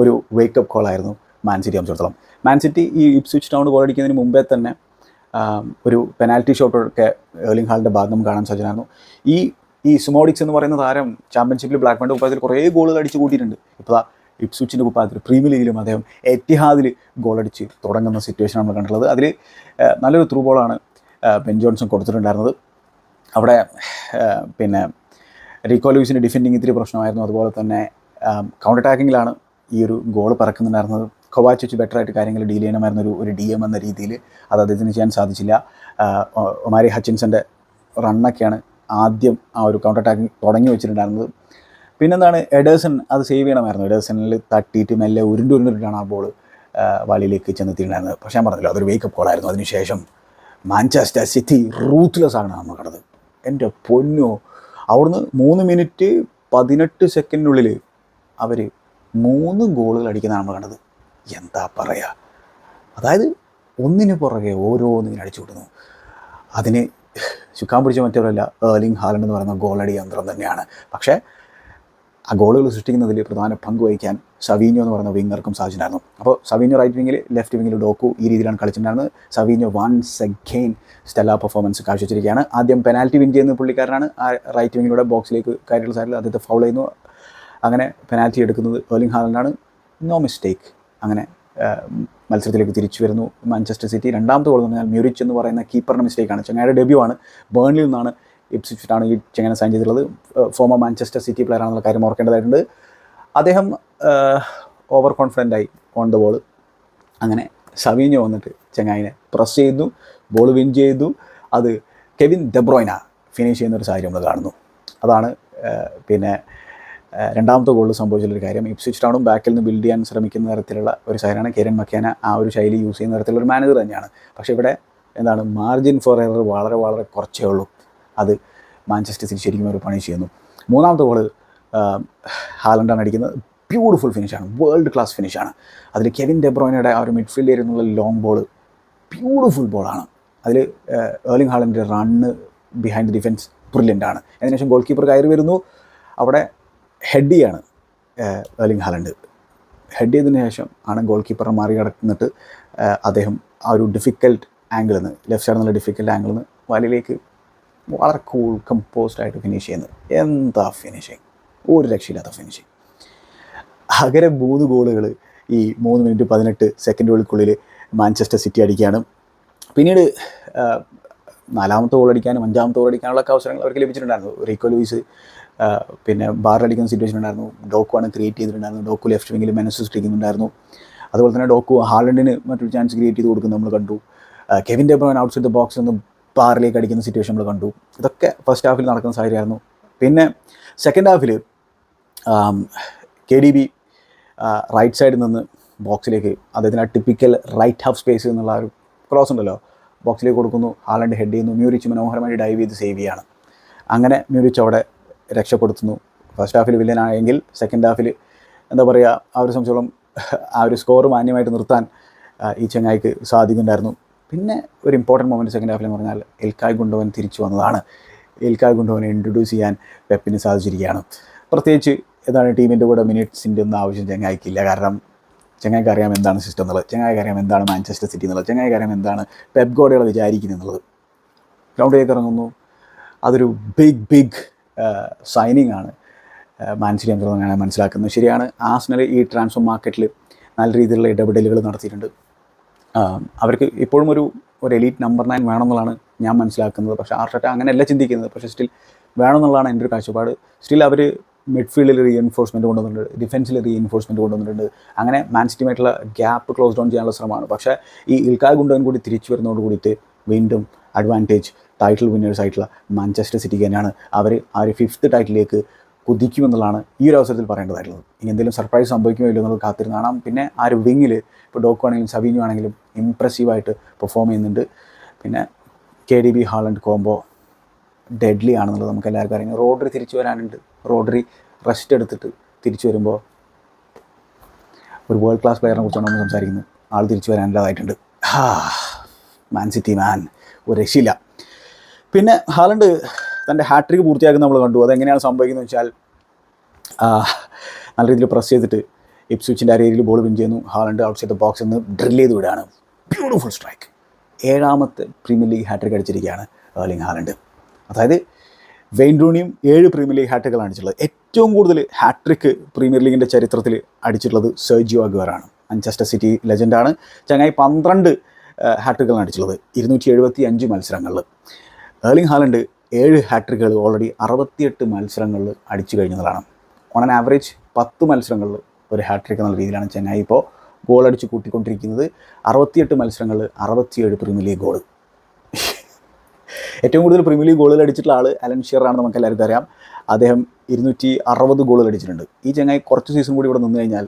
ഒരു വേക്കപ്പ് കോളായിരുന്നു മാൻ സിറ്റി സംബന്ധിച്ചിടത്തോളം. മാൻ സിറ്റി ഈ ഇപ്സ്വിച്ച് ടൗൺ ഗോൾ അടിക്കുന്നതിന് മുമ്പേ തന്നെ ഒരു പെനാൽറ്റി ഷോട്ടൊക്കെ ഏർലിംഗ് ഹാളിന്റെ ഭാഗം കാണാൻ സാധിച്ചായിരുന്നു ഈ ഈ സുമോഡിക്സ് എന്ന് പറയുന്ന താരം ചാമ്പ്യൻഷിപ്പിൽ ബ്ലാക്ക് ബാൻഡ് കുപ്പായത്തിൽ കുറേ ഗോളുകൾ അടിച്ച് കൂട്ടിയിട്ടുണ്ട്. ഇപ്പോൾ ഇപ്സുച്ചിന്റെ കുപ്പായത്തിൽ പ്രീമിയർ ലീഗിലും അദ്ദേഹം എറ്റിഹാദിൽ ഗോളടിച്ച് തുടങ്ങുന്ന സിറ്റുവേഷൻ നമ്മൾ കണ്ടിട്ടുള്ളത്. അതിൽ നല്ലൊരു ത്രൂ ബോളാണ് ബെൻ ജോൺസൺ കൊടുത്തിട്ടുണ്ടായിരുന്നത്. അവിടെ പിന്നെ റീകോ ലൂസിന്റെ ഡിഫെൻഡിങ് ഇത്തിരി പ്രശ്നമായിരുന്നു. അതുപോലെ തന്നെ കൗണ്ടർ അറ്റാക്കിങ്ങിലാണ് ഈ ഒരു ഗോൾ പറക്കുന്നുണ്ടായിരുന്നത്. ബെറ്റർ ആയിട്ട് കാര്യങ്ങൾ ഡീൽ ചെയ്യണമായിരുന്ന ഒരു ഡി എം എന്ന രീതിയിൽ. അത് അദ്ദേഹത്തിന് ചെയ്യാൻ സാധിച്ചില്ല. ഒമാരി ഹച്ചിൻസന്റെ റണ്ണൊക്കെയാണ് ആദ്യം ആ ഒരു കൗണ്ടർ അറ്റാക്ക് തുടങ്ങി വെച്ചിട്ടുണ്ടായിരുന്നത്. പിന്നെന്താണ് എഡേഴ്സൺ അത് സേവ് ചെയ്യണമായിരുന്നു. എഡേഴ്സണിൽ തട്ടിയിട്ട് മെല്ലെ ഉരുണ്ട് ഉരുണ്ടിട്ടാണ് ആ ബോൾ വാളിയിലേക്ക് ചെന്നെത്തിയിട്ടുണ്ടായിരുന്നത്. പക്ഷേ ഞാൻ പറഞ്ഞല്ലോ അതൊരു വേക്കപ്പ് കോളായിരുന്നു അതിനുശേഷം മാഞ്ചസ്റ്റർ സിറ്റി റൂത്ത്ലെസ് ആണ് നമ്മൾ കണ്ടത്. എന്റെ പൊന്നോ. അവിടുന്ന് മൂന്ന് മിനിറ്റ് പതിനെട്ട് സെക്കൻഡിനുള്ളിൽ അവർ മൂന്ന് ഗോളുകൾ അടിക്കുന്നതാണ് നമ്മൾ കണ്ടത്. എന്താ പറയുക അതായത് ഒന്നിനു പുറകെ ഓരോന്നിങ്ങനെ അടിച്ചു വിടുന്നു അതിന് ചുക്കാൻ പിടിച്ച മറ്റവരല്ല ഏർലിംഗ് ഹാലൻഡ് എന്ന് പറയുന്ന ഗോളടി യന്ത്രം തന്നെയാണ്. പക്ഷേ ആ ഗോളുകൾ സൃഷ്ടിക്കുന്നതിൽ പ്രധാന പങ്ക് വഹിക്കാൻ സവീഞ്ഞോ എന്ന് പറയുന്ന വിങ്ങർക്കും സാധിച്ചിട്ടുണ്ടായിരുന്നു. അപ്പോൾ സവീഞ്ഞോ റൈറ്റ് വിങ്ങിൽ ലെഫ്റ്റ് വിങ്ങിൽ ഡോക്കു ഈ രീതിയിലാണ് കളിച്ചിട്ടുണ്ടായിരുന്നത്. Savinho once again stellar performance കാഴ്ചവെച്ചിരിക്കുകയാണ്. ആദ്യം പെനാൽറ്റി വിൻ ചെയ്യുന്ന പുള്ളിക്കാരനാണ്. ആ റൈറ്റ് വിങ്ങിലൂടെ ബോക്സിലേക്ക് കയറിയുള്ള സൈഡിൽ അദ്ദേഹത്തെ ഫൗൾ ചെയ്യുന്നു. അങ്ങനെ പെനാൽറ്റി എടുക്കുന്നത് ഏർലിംഗ് ഹാലൻഡാണ്. നോ മിസ്റ്റേക്ക് അങ്ങനെ മത്സരത്തിലേക്ക് തിരിച്ചു വരുന്നു. മാഞ്ചസ്റ്റർ സിറ്റി രണ്ടാമത്തെ ഗോൾ എന്ന് പറഞ്ഞാൽ മ്യൂരിച്ച് എന്ന് പറയുന്ന കീപ്പറിന്റെ മിസ്റ്റേക്കാണ് ചെങ്ങായുടെ ഡെബ്യൂ ആണ്. ബേൺലിൽ നിന്നാണ് ഇപ്സിച്ചിട്ടാണ് ഈ ചെങ്ങനെ സൈൻ ചെയ്തിട്ടുള്ളത്. ഫോമർ മാഞ്ചസ്റ്റർ സിറ്റി പ്ലെയർ ആണെന്നുള്ള കാര്യം ഓർക്കേണ്ടതായിട്ടുണ്ട്. അദ്ദേഹം ഓവർ കോൺഫിഡന്റ് ആയി ഓൺ ദ ബോൾ അങ്ങനെ സവീഞ്ഞോ വന്നിട്ട് ചെങ്ങായിനെ പ്രസ് ചെയ്തു ബോൾ വിൻ ചെയ്തു. അത് കെവിൻ ദെബ്രോയിന ഫിനിഷ് ചെയ്യുന്ന ഒരു സാഹചര്യം നമ്മൾ കാണുന്നു. അതാണ് പിന്നെ രണ്ടാമത്തെ ഗോളിൽ സംഭവിച്ചുള്ളൊരു കാര്യം. ഇപ്സിച്ച് ടൗണും ബാക്കിൽ നിന്ന് ബിൽഡ് ചെയ്യാൻ ശ്രമിക്കുന്ന തരത്തിലുള്ള ഒരു ശൈലിയാണ് കെരൻ മക്കേന ആ ഒരു ശൈലി യൂസ് ചെയ്യുന്ന തരത്തിലുള്ള ഒരു മാനേജർ തന്നെയാണ്. പക്ഷേ ഇവിടെ എന്താണ് മാർജിൻ ഫോർ എറർ വളരെ വളരെ കുറച്ചേ ഉള്ളൂ. അത് മാഞ്ചസ്റ്റർ സിറ്റി ശരിക്കും ഒരു പണി ചെയ്യുന്നു. മൂന്നാമത്തെ ഗോൾ ഹാലൻഡാണ് അടിക്കുന്നത്. ബ്യൂട്ടിഫുൾ ഫിനിഷാണ് വേൾഡ് ക്ലാസ് ഫിനിഷാണ് അതിൽ കെവിൻ ഡെബ്രോയിനയുടെ ആ ഒരു മിഡ്ഫീൽഡ് ഏരിയയിൽ നിന്നുള്ള ലോങ് ബോൾ ബ്യൂട്ടിഫുൾ ബോളാണ് അതിൽ ഏർലിംഗ് ഹാളിന്റെ റണ്ണ് ബിഹൈൻഡ് ഡിഫൻസ് ബ്രില്യന്റ് ആണ്. അതിനുശേഷം ഗോൾ കീപ്പർ കയറി വരുന്നു. അവിടെ ഹെഡ് ചെയ്യാണ് ഹാലൻഡ്. ഹെഡ് ചെയ്തതിന് ശേഷം ആണ് ഗോൾ കീപ്പറെ മറികടന്നിട്ട് ഏഹ്, അദ്ദേഹം ആ ഒരു ഡിഫിക്കൽട്ട് ആംഗിളിൽ നിന്ന് ലെഫ്റ്റ് സൈഡിൽ നിന്നുള്ള ഡിഫിക്കൽട്ട് ആംഗിളിൽ നിന്ന് വലയിലേക്ക് വളരെ കൂൾ കമ്പോസ്ഡ് ആയിട്ട് ഫിനിഷ് ചെയ്യുന്നത് എന്താ ഫിനിഷിങ് ഒരു രക്ഷയില്ലാത്ത ഫിനിഷിങ് അകരെ മൂന്ന് ഗോളുകൾ ഈ മൂന്ന് മിനിറ്റ് പതിനെട്ട് സെക്കൻഡുകൾക്കുള്ളിൽ മാഞ്ചസ്റ്റർ സിറ്റി അടിക്കുകയാണ്. പിന്നീട് നാലാമത്തെ ഗോൾ അടിക്കാനും അഞ്ചാമത്തെ ഗോൾ അടിക്കാനുള്ള അവസരങ്ങൾ അവർക്ക് ലഭിച്ചിട്ടുണ്ടായിരുന്നു. റീക്കോ ലൂയിസ് പിന്നെ ബാറിലടിക്കുന്ന സിറ്റുവേഷൻ ഉണ്ടായിരുന്നു. ഡോക്കു ആണ് ക്രിയേറ്റ് ചെയ്തിട്ടുണ്ടായിരുന്നു ഡോക്കു ലെഫ്റ്റ് വിങ്ങിൽ മെനസ് സൃഷ്ടിക്കുന്നുണ്ടായിരുന്നു അതുപോലെ തന്നെ ഡോക്കു ഹാലൻഡിന് മറ്റൊരു ചാൻസ് ക്രിയേറ്റ് ചെയ്ത് കൊടുക്കുന്നത് നമ്മൾ കണ്ടു. Kevin De Bruyne outside the box നിന്ന് ബാറിലേക്ക് അടിക്കുന്ന സിറ്റുവേഷൻ നമ്മൾ കണ്ടു. ഇതൊക്കെ ഫസ്റ്റ് ഹാഫിൽ നടക്കുന്ന സാഹചര്യമായിരുന്നു. പിന്നെ സെക്കൻഡ് ഹാഫിൽ കെ ഡി ബി റൈറ്റ് സൈഡിൽ നിന്ന് ബോക്സിലേക്ക് അദ്ദേഹത്തിന് ആ ടിപ്പിക്കൽ റൈറ്റ് ഹാഫ് സ്പേസ് എന്നുള്ള ഒരു ക്രോസ് ഉണ്ടല്ലോ. ബോക്സിലേക്ക് കൊടുക്കുന്നു ഹാലൻഡ് ഹെഡ് ചെയ്യുന്നു മ്യൂരിച്ച് മനോഹരമായി ഡൈവ് ചെയ്ത് സേവ് ചെയ്യാണ്. അങ്ങനെ മ്യൂരിച്ച് അവിടെ രക്ഷപ്പെടുത്തുന്നു. ഫസ്റ്റ് ഹാഫിൽ വില്ലനായെങ്കിൽ സെക്കൻഡ് ഹാഫിൽ എന്താ പറയുക ആ ഒരു സംബന്ധിച്ചോളം ആ ഒരു സ്കോർ മാന്യമായിട്ട് നിർത്താൻ ഈ ചെങ്ങായിക്ക് സാധിക്കുന്നുണ്ടായിരുന്നു. പിന്നെ ഒരു ഇമ്പോർട്ടന്റ് മൊമെന്റ് സെക്കൻഡ് ഹാഫിൽ എന്ന് പറഞ്ഞാൽ എൽക്കായ് ഗുണ്ടോവൻ തിരിച്ചു വന്നതാണ്. എൽക്കായ് ഗുണ്ടോവനെ ഇൻട്രൊഡ്യൂസ് ചെയ്യാൻ പെപ്പിന് സാധിച്ചിരിക്കുകയാണ്. പ്രത്യേകിച്ച് ഏതാണ് ടീമിന്റെ കൂടെ മിനിറ്റ്സിന്റെ ഒന്നും ആവശ്യം ചെങ്ങായിക്കില്ല. കാരണം ചെങ്ങായിക്ക് അറിയാം എന്താണ് സിസ്റ്റം എന്നുള്ളത്. ചെങ്ങായിക്ക് അറിയാം എന്താണ് മാഞ്ചസ്റ്റർ സിറ്റി എന്നുള്ളത്. ചെങ്ങായിക്ക് അറിയാം എന്താണ് പെപ് ഗോഡകൾ വിചാരിക്കുന്നത് എന്നുള്ളത്. ഗ്രൗണ്ടിലേക്ക് ഇറങ്ങുന്നു. അതൊരു ബിഗ് ബിഗ് സൈനിങ് ആണ്. മാൻ സിറ്റി എന്നുള്ളത് ഞാൻ മനസ്സിലാക്കുന്നത്. ശരിയാണ്. ആസ്നൽ ഈ ട്രാൻസ്ഫർ മാർക്കറ്റിൽ നല്ല രീതിയിലുള്ള ഇടപെടലുകൾ നടത്തിയിട്ടുണ്ട്. അവർക്ക് ഇപ്പോഴും ഒരു ഒരു എലീറ്റ് നമ്പർ നയൻ വേണമെന്നുള്ളതാണ് ഞാൻ മനസ്സിലാക്കുന്നത്. പക്ഷേ ആർട്ടറ്റ അങ്ങനെയല്ല ചിന്തിക്കുന്നത്. പക്ഷേ സ്റ്റിൽ വേണമെന്നുള്ളതാണ് എന്റെ ഒരു കാഴ്ചപ്പാട്. സ്റ്റിൽ അവർ മിഡ്ഫീൽഡിൽ റീഎൻഫോഴ്സ്മെന്റ് കൊണ്ടുവന്നിട്ടുണ്ട് ഡിഫൻസിൽ റീഎൻഫോഴ്സ്മെന്റ് കൊണ്ടുവന്നിട്ടുണ്ട്. അങ്ങനെ മാൻസിറ്റിയുമായിട്ടുള്ള ഗ്യാപ്പ് ക്ലോസ് ഡൗൺ ചെയ്യാനുള്ള ശ്രമമാണ്. പക്ഷേ ഈ ഇൽക്കായ് ഗുണ്ടവൻ കൂടി തിരിച്ചു വരുന്നതോട് കൂടിയിട്ട് വീണ്ടും അഡ്വാന്റേജ് ടൈറ്റിൽ വിന്നേഴ്സ് ആയിട്ടുള്ള മാഞ്ചസ്റ്റർ സിറ്റിക്ക് തന്നെയാണ് അവർ ആ ഒരു ഫിഫ്ത്ത് ടൈറ്റിലേക്ക് കുതിക്കുമെന്നുള്ളതാണ് ഈ ഒരു അവസരത്തിൽ പറയേണ്ടതായിട്ടുള്ളത്. ഇനി എന്തെങ്കിലും സർപ്രൈസ് സംഭവിക്കുമോ ഇല്ലയോ എന്നുള്ളത് കാത്തിരുന്ന് കാണാം പിന്നെ ആ ഒരു വിങ്ങിൽ ഇപ്പോൾ ഡോക്കു ആണെങ്കിലും സവീനു ആണെങ്കിലും ഇമ്പ്രസീവായിട്ട് പെർഫോം ചെയ്യുന്നുണ്ട്. പിന്നെ K D B Haaland combo deadly ആണെന്നുള്ളത് നമുക്ക് എല്ലാവർക്കും അറിയാം. റോഡറി തിരിച്ചു വരാനുണ്ട്. റോഡറി റെസ്റ്റ് എടുത്തിട്ട് തിരിച്ചു വരുമ്പോൾ ഒരു വേൾഡ് ക്ലാസ് പ്ലെയറിനെ കുറിച്ചാണ് നമ്മൾ സംസാരിക്കുന്നത്. ആൾ തിരിച്ചു വരാനുള്ളതായിട്ടുണ്ട്. ഹാ മാൻ സിറ്റി മാൻ ഒരു രക്ഷയില്ല. പിന്നെ ഹാലണ്ട് തന്റെ ഹാട്രിക് പൂർത്തിയാക്കുന്ന നമ്മൾ കണ്ടു. അതെങ്ങനെയാണ് സംഭവിക്കുന്നത് വെച്ചാൽ നല്ല രീതിയിൽ പ്രസ് ചെയ്തിട്ട് ഇപ്സ്വിച്ചിന്റെ ആ രീതിയിൽ ബോൾ വിൻ ചെയ്യുന്നു. Haaland outside the box എന്ന് ഡ്രിൽ ചെയ്ത് വിടുകയാണ്. ബ്യൂട്ടിഫുൾ സ്ട്രൈക്ക് ഏഴാമത്തെ പ്രീമിയർ ലീഗ് ഹാട്രിക് അടിച്ചിരിക്കുകയാണ് ഏർലിംഗ് ഹാലണ്ട് അതായത് വെയിൻ റൂണിയും ഏഴ് പ്രീമിയർ ലീഗ് ഹാട്രിക്കുകൾ അടിച്ചിട്ടുള്ളത്. ഏറ്റവും കൂടുതൽ ഹാട്രിക്ക് പ്രീമിയർ ലീഗിന്റെ ചരിത്രത്തിൽ അടിച്ചിട്ടുള്ളത് സെർജിയോ അഗ്വറാണ്. മാഞ്ചസ്റ്റർ സിറ്റി ലെജൻഡാണ് ചങ്ങായി പന്ത്രണ്ട് ഹാട്രിക്കുകൾ അടിച്ചിട്ടുള്ളത്. ഇരുന്നൂറ്റി എഴുപത്തി അഞ്ച് മത്സരങ്ങളിൽ. ഏർലിംഗ് ഹാലൻഡ് ഏഴ് ഹാട്രിക്കുകൾ ഓൾറെഡി അറുപത്തിയെട്ട് മത്സരങ്ങളിൽ അടിച്ചു കഴിഞ്ഞതാണ്. ഓൺ ആൻ ആവറേജ് പത്ത് മത്സരങ്ങളിൽ ഒരു ഹാട്രിക് എന്നുള്ള രീതിയിലാണ് ചെന്നൈ ഇപ്പോൾ ഗോൾ അടിച്ച് കൂട്ടിക്കൊണ്ടിരിക്കുന്നത്. അറുപത്തിയെട്ട് മത്സരങ്ങളിൽ അറുപത്തിയേഴ് പ്രീമിയർ ലീഗ് ഗോൾ ഏറ്റവും കൂടുതൽ പ്രീമിയർ ലീഗ് ഗോളുകൾ അടിച്ചിട്ടുള്ള ആൾ അലൻ ഷിയറാണെന്ന് നമുക്ക് എല്ലാവർക്കും അറിയാം. അദ്ദേഹം ഇരുന്നൂറ്റി അറുപത് ഗോളുകൾ അടിച്ചിട്ടുണ്ട്. ഈ ചങ്ങായി കുറച്ച് സീസൺ കൂടി ഇവിടെ നിന്ന് കഴിഞ്ഞാൽ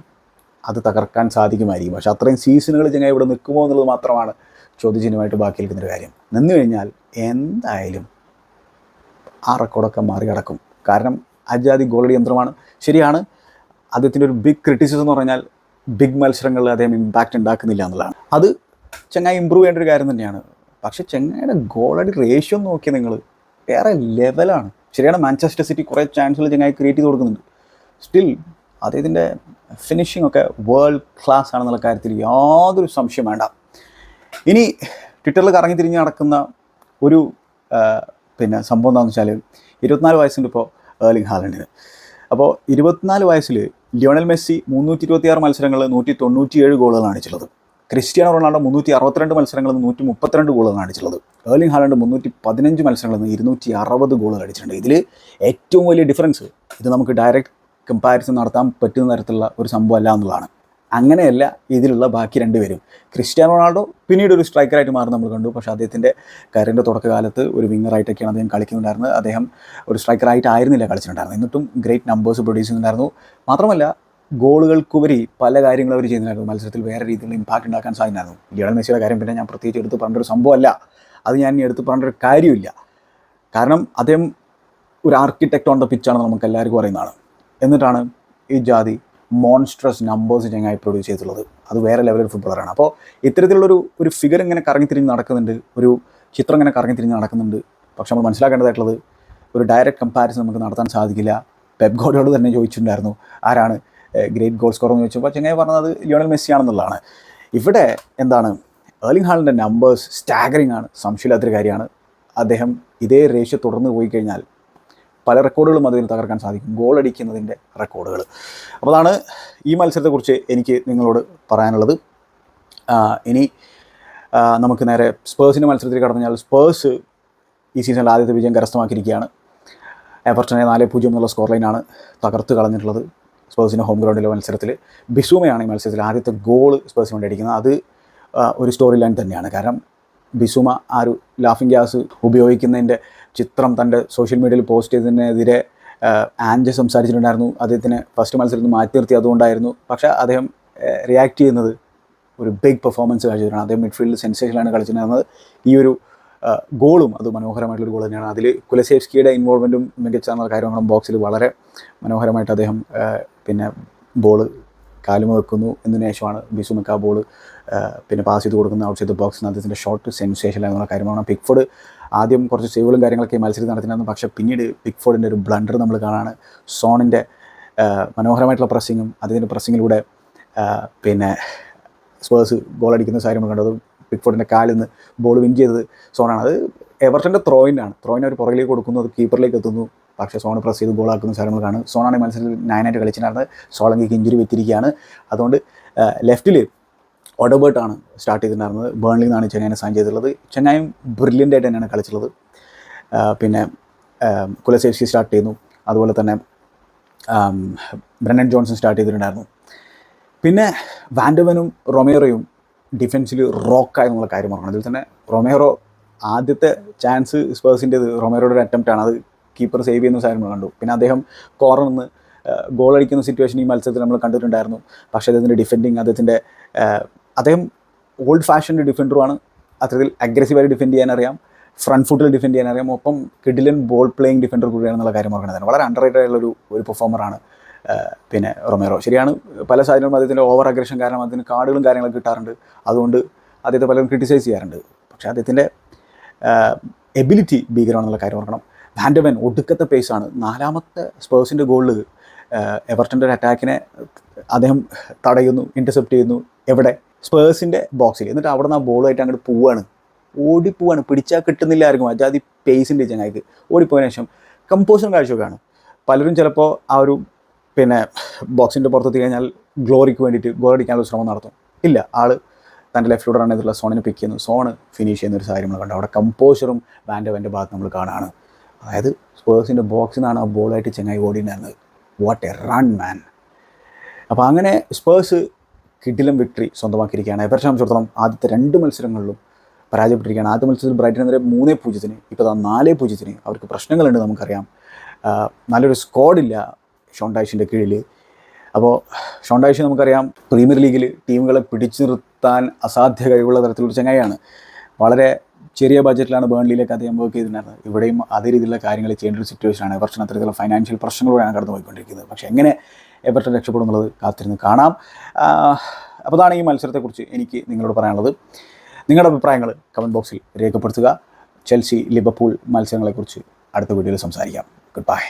അത് തകർക്കാൻ സാധിക്കുമായിരിക്കും. പക്ഷേ അത്രയും സീസണുകൾ ചങ്ങായി ഇവിടെ നിൽക്കുമോ എന്നുള്ളത് മാത്രമാണ് ചോദ്യചിഹ്നമായിട്ട് ബാക്കി നിൽക്കുന്നൊരു കാര്യം. നിന്ന് കഴിഞ്ഞാൽ എന്തായാലും ആ റെക്കോർഡൊക്കെ മറികടക്കും കാരണം അജാതി ഗോളടി യന്ത്രമാണ്. ശരിയാണ് അദ്ദേഹത്തിന്റെ ഒരു ബിഗ് ക്രിറ്റിസിസം എന്ന് പറഞ്ഞാൽ ബിഗ് മത്സരങ്ങളിൽ അദ്ദേഹം ഇമ്പാക്റ്റ് ഉണ്ടാക്കുന്നില്ല എന്നുള്ളതാണ്. അത് ചങ്ങായി ഇമ്പ്രൂവ് ചെയ്യേണ്ട ഒരു കാര്യം തന്നെയാണ്. പക്ഷേ ചെങ്ങായിയുടെ ഗോളടി റേഷ്യോ നോക്കി നിങ്ങൾ വേറെ ലെവലാണ് ശരിയാണ് മാഞ്ചസ്റ്റർ സിറ്റി കുറേ ചാൻസുകൾ ചെങ്ങായി ക്രിയേറ്റ് ചെയ്ത് കൊടുക്കുന്നുണ്ട്. സ്റ്റിൽ അദ്ദേഹത്തിന്റെ ഫിനിഷിംഗ് ഒക്കെ വേൾഡ് ക്ലാസ് ആണെന്നുള്ള കാര്യത്തിൽ യാതൊരു സംശയം വേണ്ട. ഇനി ട്വിറ്ററിൽ കറങ്ങി തിരിഞ്ഞ് നടക്കുന്ന ഒരു പിന്നെ സംഭവം എന്താണെന്ന് വെച്ചാൽ ഇരുപത്തിനാല് വയസ്സുണ്ട് ഇപ്പോൾ ഏർലിംഗ് ഹാലൻഡിന്. അപ്പോൾ ഇരുപത്തിനാല് വയസ്സിൽ ലിയോണൽ മെസ്സി മുന്നൂറ്റി ഇരുപത്തിയാറ് മത്സരങ്ങളിൽ നൂറ്റി തൊണ്ണൂറ്റിയേഴ് ഗോളുകളാണ് അടിച്ചിട്ടുള്ളത്. ക്രിസ്ത്യാനോ റൊണാൾഡോ മുന്നൂറ്റി അറുപത്തിരണ്ട് മത്സരങ്ങളിൽ നിന്ന് നൂറ്റി മുപ്പത്തിരണ്ട് ഗോളുകളാണ് അടിച്ചിട്ടുള്ളത്. ഏർലിംഗ് ഹാലൻഡ് മുന്നൂറ്റി പതിനഞ്ച് മത്സരങ്ങളിൽ നിന്ന് ഇരുന്നൂറ്റി അറുപത് ഗോളുകൾ അടിച്ചിട്ടുണ്ട് ഇതിൽ ഏറ്റവും വലിയ ഡിഫറൻസ് ഇത് നമുക്ക് ഡയറക്റ്റ് കമ്പാരിസൺ നടത്താൻ പറ്റുന്ന തരത്തിലുള്ള ഒരു സംഭവം അല്ല എന്നുള്ളതാണ്. അങ്ങനെയല്ല ഇതിലുള്ള ബാക്കി രണ്ടുപേരും. ക്രിസ്ത്യാനോ റൊണാൾഡോ പിന്നീട് ഒരു സ്ട്രൈക്കറായിട്ട് മാറി നമ്മൾ കണ്ടു. പക്ഷേ അദ്ദേഹത്തിന്റെ കരിയറിന്റെ തുടക്കകാലത്ത് ഒരു വിങ്ങറായിട്ടൊക്കെയാണ് അദ്ദേഹം കളിക്കുന്നുണ്ടായിരുന്നത്. അദ്ദേഹം ഒരു സ്ട്രൈക്കറായിട്ടായിരുന്നില്ല കളിച്ചിട്ടുണ്ടായിരുന്നത്. എന്നിട്ടും ഗ്രേറ്റ് നമ്പേഴ്സ് പ്രൊഡ്യൂസ് ചെയ്യുന്നുണ്ടായിരുന്നു. മാത്രമല്ല ഗോളുകൾക്കുപരി പല കാര്യങ്ങളും അവർ ചെയ്യുന്നുണ്ടായിരുന്നു മത്സരത്തിൽ വേറെ രീതിയിലുള്ള ഇമ്പാക്റ്റ് ഉണ്ടാക്കാൻ സാധിക്കുമായിരുന്നു ലിയണൽ മെസ്സിയുടെ കാര്യം പിന്നെ ഞാൻ പ്രത്യേകിച്ച് എടുത്ത് പറഞ്ഞൊരു സംഭവമല്ല. അത് ഞാൻ എടുത്ത് പറഞ്ഞൊരു കാര്യമില്ല കാരണം അദ്ദേഹം ഒരു ആർക്കിടെക്ട് ഓൺ ദ പിച്ചാണെന്ന് നമുക്ക് എല്ലാവർക്കും അറിയുന്നതാണ്. എന്നിട്ടാണ് ഈ ജാതി മോൺസ്ട്രസ് നമ്പേഴ്സ് ചങ്ങായി പ്രൊഡ്യൂസ് ചെയ്തിട്ടുള്ളത്. അത് വേറെ ലെവലിൽ ഫുട്ബോളറാണ് അപ്പോൾ ഇത്തരത്തിലുള്ളൊരു ഒരു ഫിഗർ ഇങ്ങനെ കറങ്ങി തിരിഞ്ഞ് നടക്കുന്നുണ്ട്. ഒരു ചിത്രം ഇങ്ങനെ കറങ്ങി തിരിഞ്ഞ് നടക്കുന്നുണ്ട്. പക്ഷെ നമ്മൾ മനസ്സിലാക്കേണ്ടതായിട്ടുള്ളത് ഒരു ഡയറക്റ്റ് കമ്പാരിസൺ നമുക്ക് നടത്താൻ സാധിക്കില്ല. പെപ് ഗോഡോട് തന്നെ ചോദിച്ചിട്ടുണ്ടായിരുന്നു. ആരാണ് ഗ്രേറ്റ് ഗോൾ സ്കോർ എന്ന് ചോദിച്ചപ്പോൾ ചെങ്ങായി പറഞ്ഞത് ലിയോണൽ മെസ്സി ആണെന്നുള്ളതാണ് ഇവിടെ എന്താണ്? ഏർലിംഗ് ഹാളിന്റെ നമ്പേഴ്സ് സ്റ്റാഗറിംഗ് ആണ്. സംശയമില്ലാത്തൊരു കാര്യമാണ്. അദ്ദേഹം ഇതേ റേഷ്യ തുടർന്ന് പോയി കഴിഞ്ഞാൽ പല റെക്കോർഡുകളും അതിൽ തകർക്കാൻ സാധിക്കും. ഗോൾ അടിക്കുന്നതിന്റെ റെക്കോർഡുകൾ അപ്പോൾ അതാണ് ഈ മത്സരത്തെക്കുറിച്ച് എനിക്ക് നിങ്ങളോട് പറയാനുള്ളത്. ഇനി നമുക്ക് നേരെ സ്പേഴ്സിന്റെ മത്സരത്തിൽ കടന്നാൽ സ്പേഴ്സ് ഈ സീസണിൽ ആദ്യത്തെ വിജയം കരസ്ഥമാക്കിയിരിക്കുകയാണ്. എവർട്ടനെ നാല് പൂജ്യം എന്നുള്ള സ്കോർ ലൈനാണ് തകർത്ത് കളഞ്ഞിട്ടുള്ളത്. സ്പേഴ്സിന്റെ ഹോം ഗ്രൗണ്ടിലെ മത്സരത്തിൽ ബിസുമയാണ് ഈ മത്സരത്തിൽ ആദ്യത്തെ ഗോൾ സ്പേഴ്സിന് വേണ്ടി അടിക്കുന്നത്. അത് ഒരു സ്റ്റോറി ലൈൻ തന്നെയാണ്. കാരണം ബിസുമ ആ ഒരു ലാഫിംഗ് ഗ്യാസ് ഉപയോഗിക്കുന്നതിന്റെ ചിത്രം തന്റെ സോഷ്യൽ മീഡിയയിൽ പോസ്റ്റ് ചെയ്തതിനെതിരെ ആൻജ് സംസാരിച്ചിട്ടുണ്ടായിരുന്നു. അദ്ദേഹത്തിന് ഫസ്റ്റ് മത്സരത്തിൽ നിന്ന് മാറ്റി നിർത്തി അതുകൊണ്ടായിരുന്നു. പക്ഷേ അദ്ദേഹം റിയാക്ട് ചെയ്യുന്നത് ഒരു ബിഗ് പെർഫോമൻസ് കാഴ്ചവരാണ് അദ്ദേഹം മിഡ്ഫീൽഡിൽ സെൻസേഷനിലാണ് കളിച്ചിട്ടുണ്ടായിരുന്നത് ഈ ഒരു ഗോളും അത് മനോഹരമായിട്ടൊരു ഗോൾ തന്നെയാണ്. അതിൽ കുലസേവ്സ്കിയുടെ ഇൻവോൾവ്മെന്റും മികച്ച കാര്യങ്ങളും ബോക്സിൽ വളരെ മനോഹരമായിട്ട് അദ്ദേഹം പിന്നെ ബോൾ കാലുമ വെക്കുന്നു എന്നതിന് ശേഷമാണ് ബിസുമക്ക ആ ബോൾ പിന്നെ പാസ് ചെയ്ത് കൊടുക്കുന്ന ഔട്ട് സൈഡ് ബോക്സ് അദ്ദേഹത്തിന്റെ ഷോട്ട് എന്നുള്ള കാര്യമാണ്. പിക്ഫോർഡ് ആദ്യം കുറച്ച് സേവുകളും കാര്യങ്ങളൊക്കെ മത്സരത്തിൽ നടത്തിയിരുന്നു പക്ഷേ പിന്നീട് പിക്ഫോർഡിന്റെ ഒരു ബ്ലണ്ടർ നമ്മൾ കാണാണ്. സോണിന്റെ മനോഹരമായിട്ടുള്ള പ്രസ്സിങ്ങും അദ്ദേഹത്തിന്റെ പ്രസ്സിങ്ങിലൂടെ പിന്നെ സ്പേഴ്സ് ഗോൾ അടിക്കുന്ന കാര്യം നമ്മൾ കണ്ടത് പിക്ഫോർഡിന്റെ കാലിൽ നിന്ന് ബോൾ വിൻ ചെയ്തത് സോണാണ് അത് എവർട്ടന്റെ ത്രോയിനാണ് ത്രോയിൻ അവർ പുറകിലേക്ക് കൊടുക്കുന്നു അത് കീപ്പറിലേക്ക് എത്തുന്നു. പക്ഷേ സോൺ പ്രസ് ചെയ്ത് ഗോളാക്കുന്ന കാര്യങ്ങളാണ് സോണാണ് മത്സരത്തിൽ നയനായിട്ട് കളിച്ചിട്ടുണ്ടായിരുന്നത് സോളങ്കിക്ക് ഇഞ്ചുറി വെച്ചിരിക്കുകയാണ് അതുകൊണ്ട് ലെഫ്റ്റിൽ ഒഡബേർട്ടാണ് സ്റ്റാർട്ട് ചെയ്തിട്ടുണ്ടായിരുന്നത്. ബേൺലിൽ നിന്നാണ് ചെന്നൈനെ സൈൻ ചെയ്തിട്ടുള്ളത്. ചെന്നൈയും ബ്രില്യന്റ് ആയിട്ട് തന്നെയാണ് കളിച്ചിട്ടുള്ളത്. പിന്നെ കുലസേഫ്സി സ്റ്റാർട്ട് ചെയ്യുന്നു. അതുപോലെ തന്നെ ബ്രണ്ടൻ ജോൺസൺ സ്റ്റാർട്ട് ചെയ്തിട്ടുണ്ടായിരുന്നു. പിന്നെ വാൻഡവനും റൊമേറോയും ഡിഫൻസിൽ റോക്കായി എന്നുള്ള കാര്യം പറഞ്ഞു അതിൽ തന്നെ റൊമേറോ ആദ്യത്തെ ചാൻസ് സ്പേഴ്സിന്റെ റൊമേറോയുടെ ഒരു അറ്റംപ്റ്റ് ആണ്. അത് കീപ്പർ സേവ് ചെയ്യുന്ന സാധനം നമ്മൾ കണ്ടു. പിന്നെ അദ്ദേഹം കോർണറിൽ നിന്ന് ഗോൾ അടിക്കുന്ന സിറ്റുവേഷൻ ഈ മത്സരത്തിൽ നമ്മൾ കണ്ടിട്ടുണ്ടായിരുന്നു. പക്ഷേ അദ്ദേഹത്തിന്റെ ഡിഫെൻഡിങ് അദ്ദേഹത്തിന്റെ അദ്ദേഹം ഓൾഡ് ഫാഷന്റെ ഡിഫൻഡറുമാണ് അത്തരത്തിൽ അഗ്രസീവായി ഡിഫെൻഡ് ചെയ്യാൻ അറിയാം ഫ്രണ്ട് ഫുട്ടിൽ ഡിഫെൻഡ് ചെയ്യാൻ അറിയാം ഒപ്പം കിഡിലൻ ബോൾ പ്ലേയിങ് ഡിഫൻഡർ കൂടിയാണെന്നുള്ള കാര്യം ഓർക്കുന്നത് വളരെ അണ്ടർ റേറ്റഡ് ആയിട്ടുള്ള ഒരു ഒരു പെർഫോമറാണ് പിന്നെ റൊമേറോ. ശരിയാണ് പല സാഹചര്യങ്ങളും അദ്ദേഹത്തിന്റെ ഓവർ അഗ്രഷൻ കാരണം അതിന് കാർഡുകളും കാര്യങ്ങളും കിട്ടാറുണ്ട്. അതുകൊണ്ട് അദ്ദേഹത്തെ പലരും ക്രിട്ടിസൈസ് ചെയ്യാറുണ്ട്. പക്ഷേ അദ്ദേഹത്തിന്റെ എബിലിറ്റി ഭീകരമാണെന്നുള്ള കാര്യം ഓർക്കണം. വാൻഡവൻ ഒടുക്കത്തെ പേസാണ് നാലാമത്തെ സ്പേഴ്സിന്റെ ഗോളിൽ എവർട്ടന്റെ ഒരു അറ്റാക്കിനെ അദ്ദേഹം തടയുന്നു ഇന്റർസെപ്റ്റ് ചെയ്യുന്നു. എവിടെ? സ്പേഴ്സിന്റെ ബോക്സിൽ എന്നിട്ട് അവിടെ നിന്ന് ആ ബോളുമായിട്ട് അങ്ങോട്ട് പോവാണ്. ഓടിപ്പോവാണ്. പിടിച്ചാൽ കിട്ടുന്നില്ല ആർക്കും. അജാതി പേസിന്റെ ചങ്ങായിക്ക് ഓടിപ്പോയതിനു ശേഷം കമ്പോസും കാഴ്ചയൊക്കെയാണ് പലരും ചിലപ്പോൾ ആ ഒരു പിന്നെ ബോക്സിന്റെ പുറത്തെത്തി കഴിഞ്ഞാൽ ഗ്ലോറിക്ക് വേണ്ടിയിട്ട് ഗോൾ അടിക്കാനുള്ള ശ്രമം നടത്തും. ഇല്ല. ആൾ തന്റെ ലെഫ്റ്റിലൂടെ ചെയ്തിട്ടുള്ള സോണിനെ പിക്ക് ചെയ്യുന്നു. സോണ് ഫിനിഷ് ചെയ്യുന്ന ഒരു സാഹചര്യം നമ്മൾ കണ്ടു. അവിടെ കമ്പോസറും വാൻഡവന്റെ ഭാഗത്ത് നമ്മൾ കാണുകയാണ് അതായത് സ്പേഴ്സിന്റെ ബോക്സിൽ നിന്നാണ് ആ ബോളായിട്ട് ചെങ്ങായി ഓടിയിട്ടുണ്ടായിരുന്നത്. വാട്ട് എ റൺ മാൻ അപ്പോൾ അങ്ങനെ സ്പേഴ്സ് കിഡിലും വിക്ടറി സ്വന്തമാക്കിയിരിക്കുകയാണ്. എവരെ സംബന്ധിച്ചിടത്തോളം ആദ്യത്തെ രണ്ട് മത്സരങ്ങളിലും പരാജയപ്പെട്ടിരിക്കുകയാണ്. ആദ്യ മത്സരത്തിൽ ബ്രൈറ്റനെതിരെ മൂന്നേ പൂജ്യത്തിന് ഇപ്പോൾ അത് നാലേ പൂജ്യത്തിന് അവർക്ക് പ്രശ്നങ്ങളുണ്ട് നമുക്കറിയാം. നല്ലൊരു സ്ക്വാഡില്ല ഷോണ്ടായിഷിന്റെ കീഴിൽ അപ്പോൾ ഷോണ്ടായിഷ് നമുക്കറിയാം പ്രീമിയർ ലീഗിൽ ടീമുകളെ പിടിച്ചു നിർത്താൻ അസാധ്യ കഴിവുള്ള തരത്തിലൊരു ചങ്ങായിയാണ്. വളരെ ചെറിയ ബഡ്ജറ്റിലാണ് ബേൺലിയിലേക്ക് അദ്ദേഹം വർക്ക് ചെയ്തിട്ടുണ്ടായിരുന്നത് ഇവിടെയും അതേ രീതിയിലുള്ള കാര്യങ്ങൾ ചെയ്യേണ്ട ഒരു സിറ്റുവേഷനാണ് എവർട്ടൺ അത്തരത്തിലുള്ള ഫൈനാൻഷ്യൽ പ്രശ്നങ്ങളോടെയാണ് കടന്നു പോയിക്കൊണ്ടിരിക്കുന്നത്. പക്ഷേ എങ്ങനെ എവർട്ടൺ രക്ഷപ്പെടും എന്നുള്ളത് കാത്തിരുന്ന് കാണാം. അപ്പോൾ അതാണ് ഈ മത്സരത്തെക്കുറിച്ച് എനിക്ക് നിങ്ങളോട് പറയാനുള്ളത്. നിങ്ങളുടെ അഭിപ്രായങ്ങൾ കമന്റ് ബോക്സിൽ രേഖപ്പെടുത്തുക. ചെൽസി ലിവർപൂൾ മത്സരങ്ങളെക്കുറിച്ച് അടുത്ത വീഡിയോയിൽ സംസാരിക്കാം. Good bye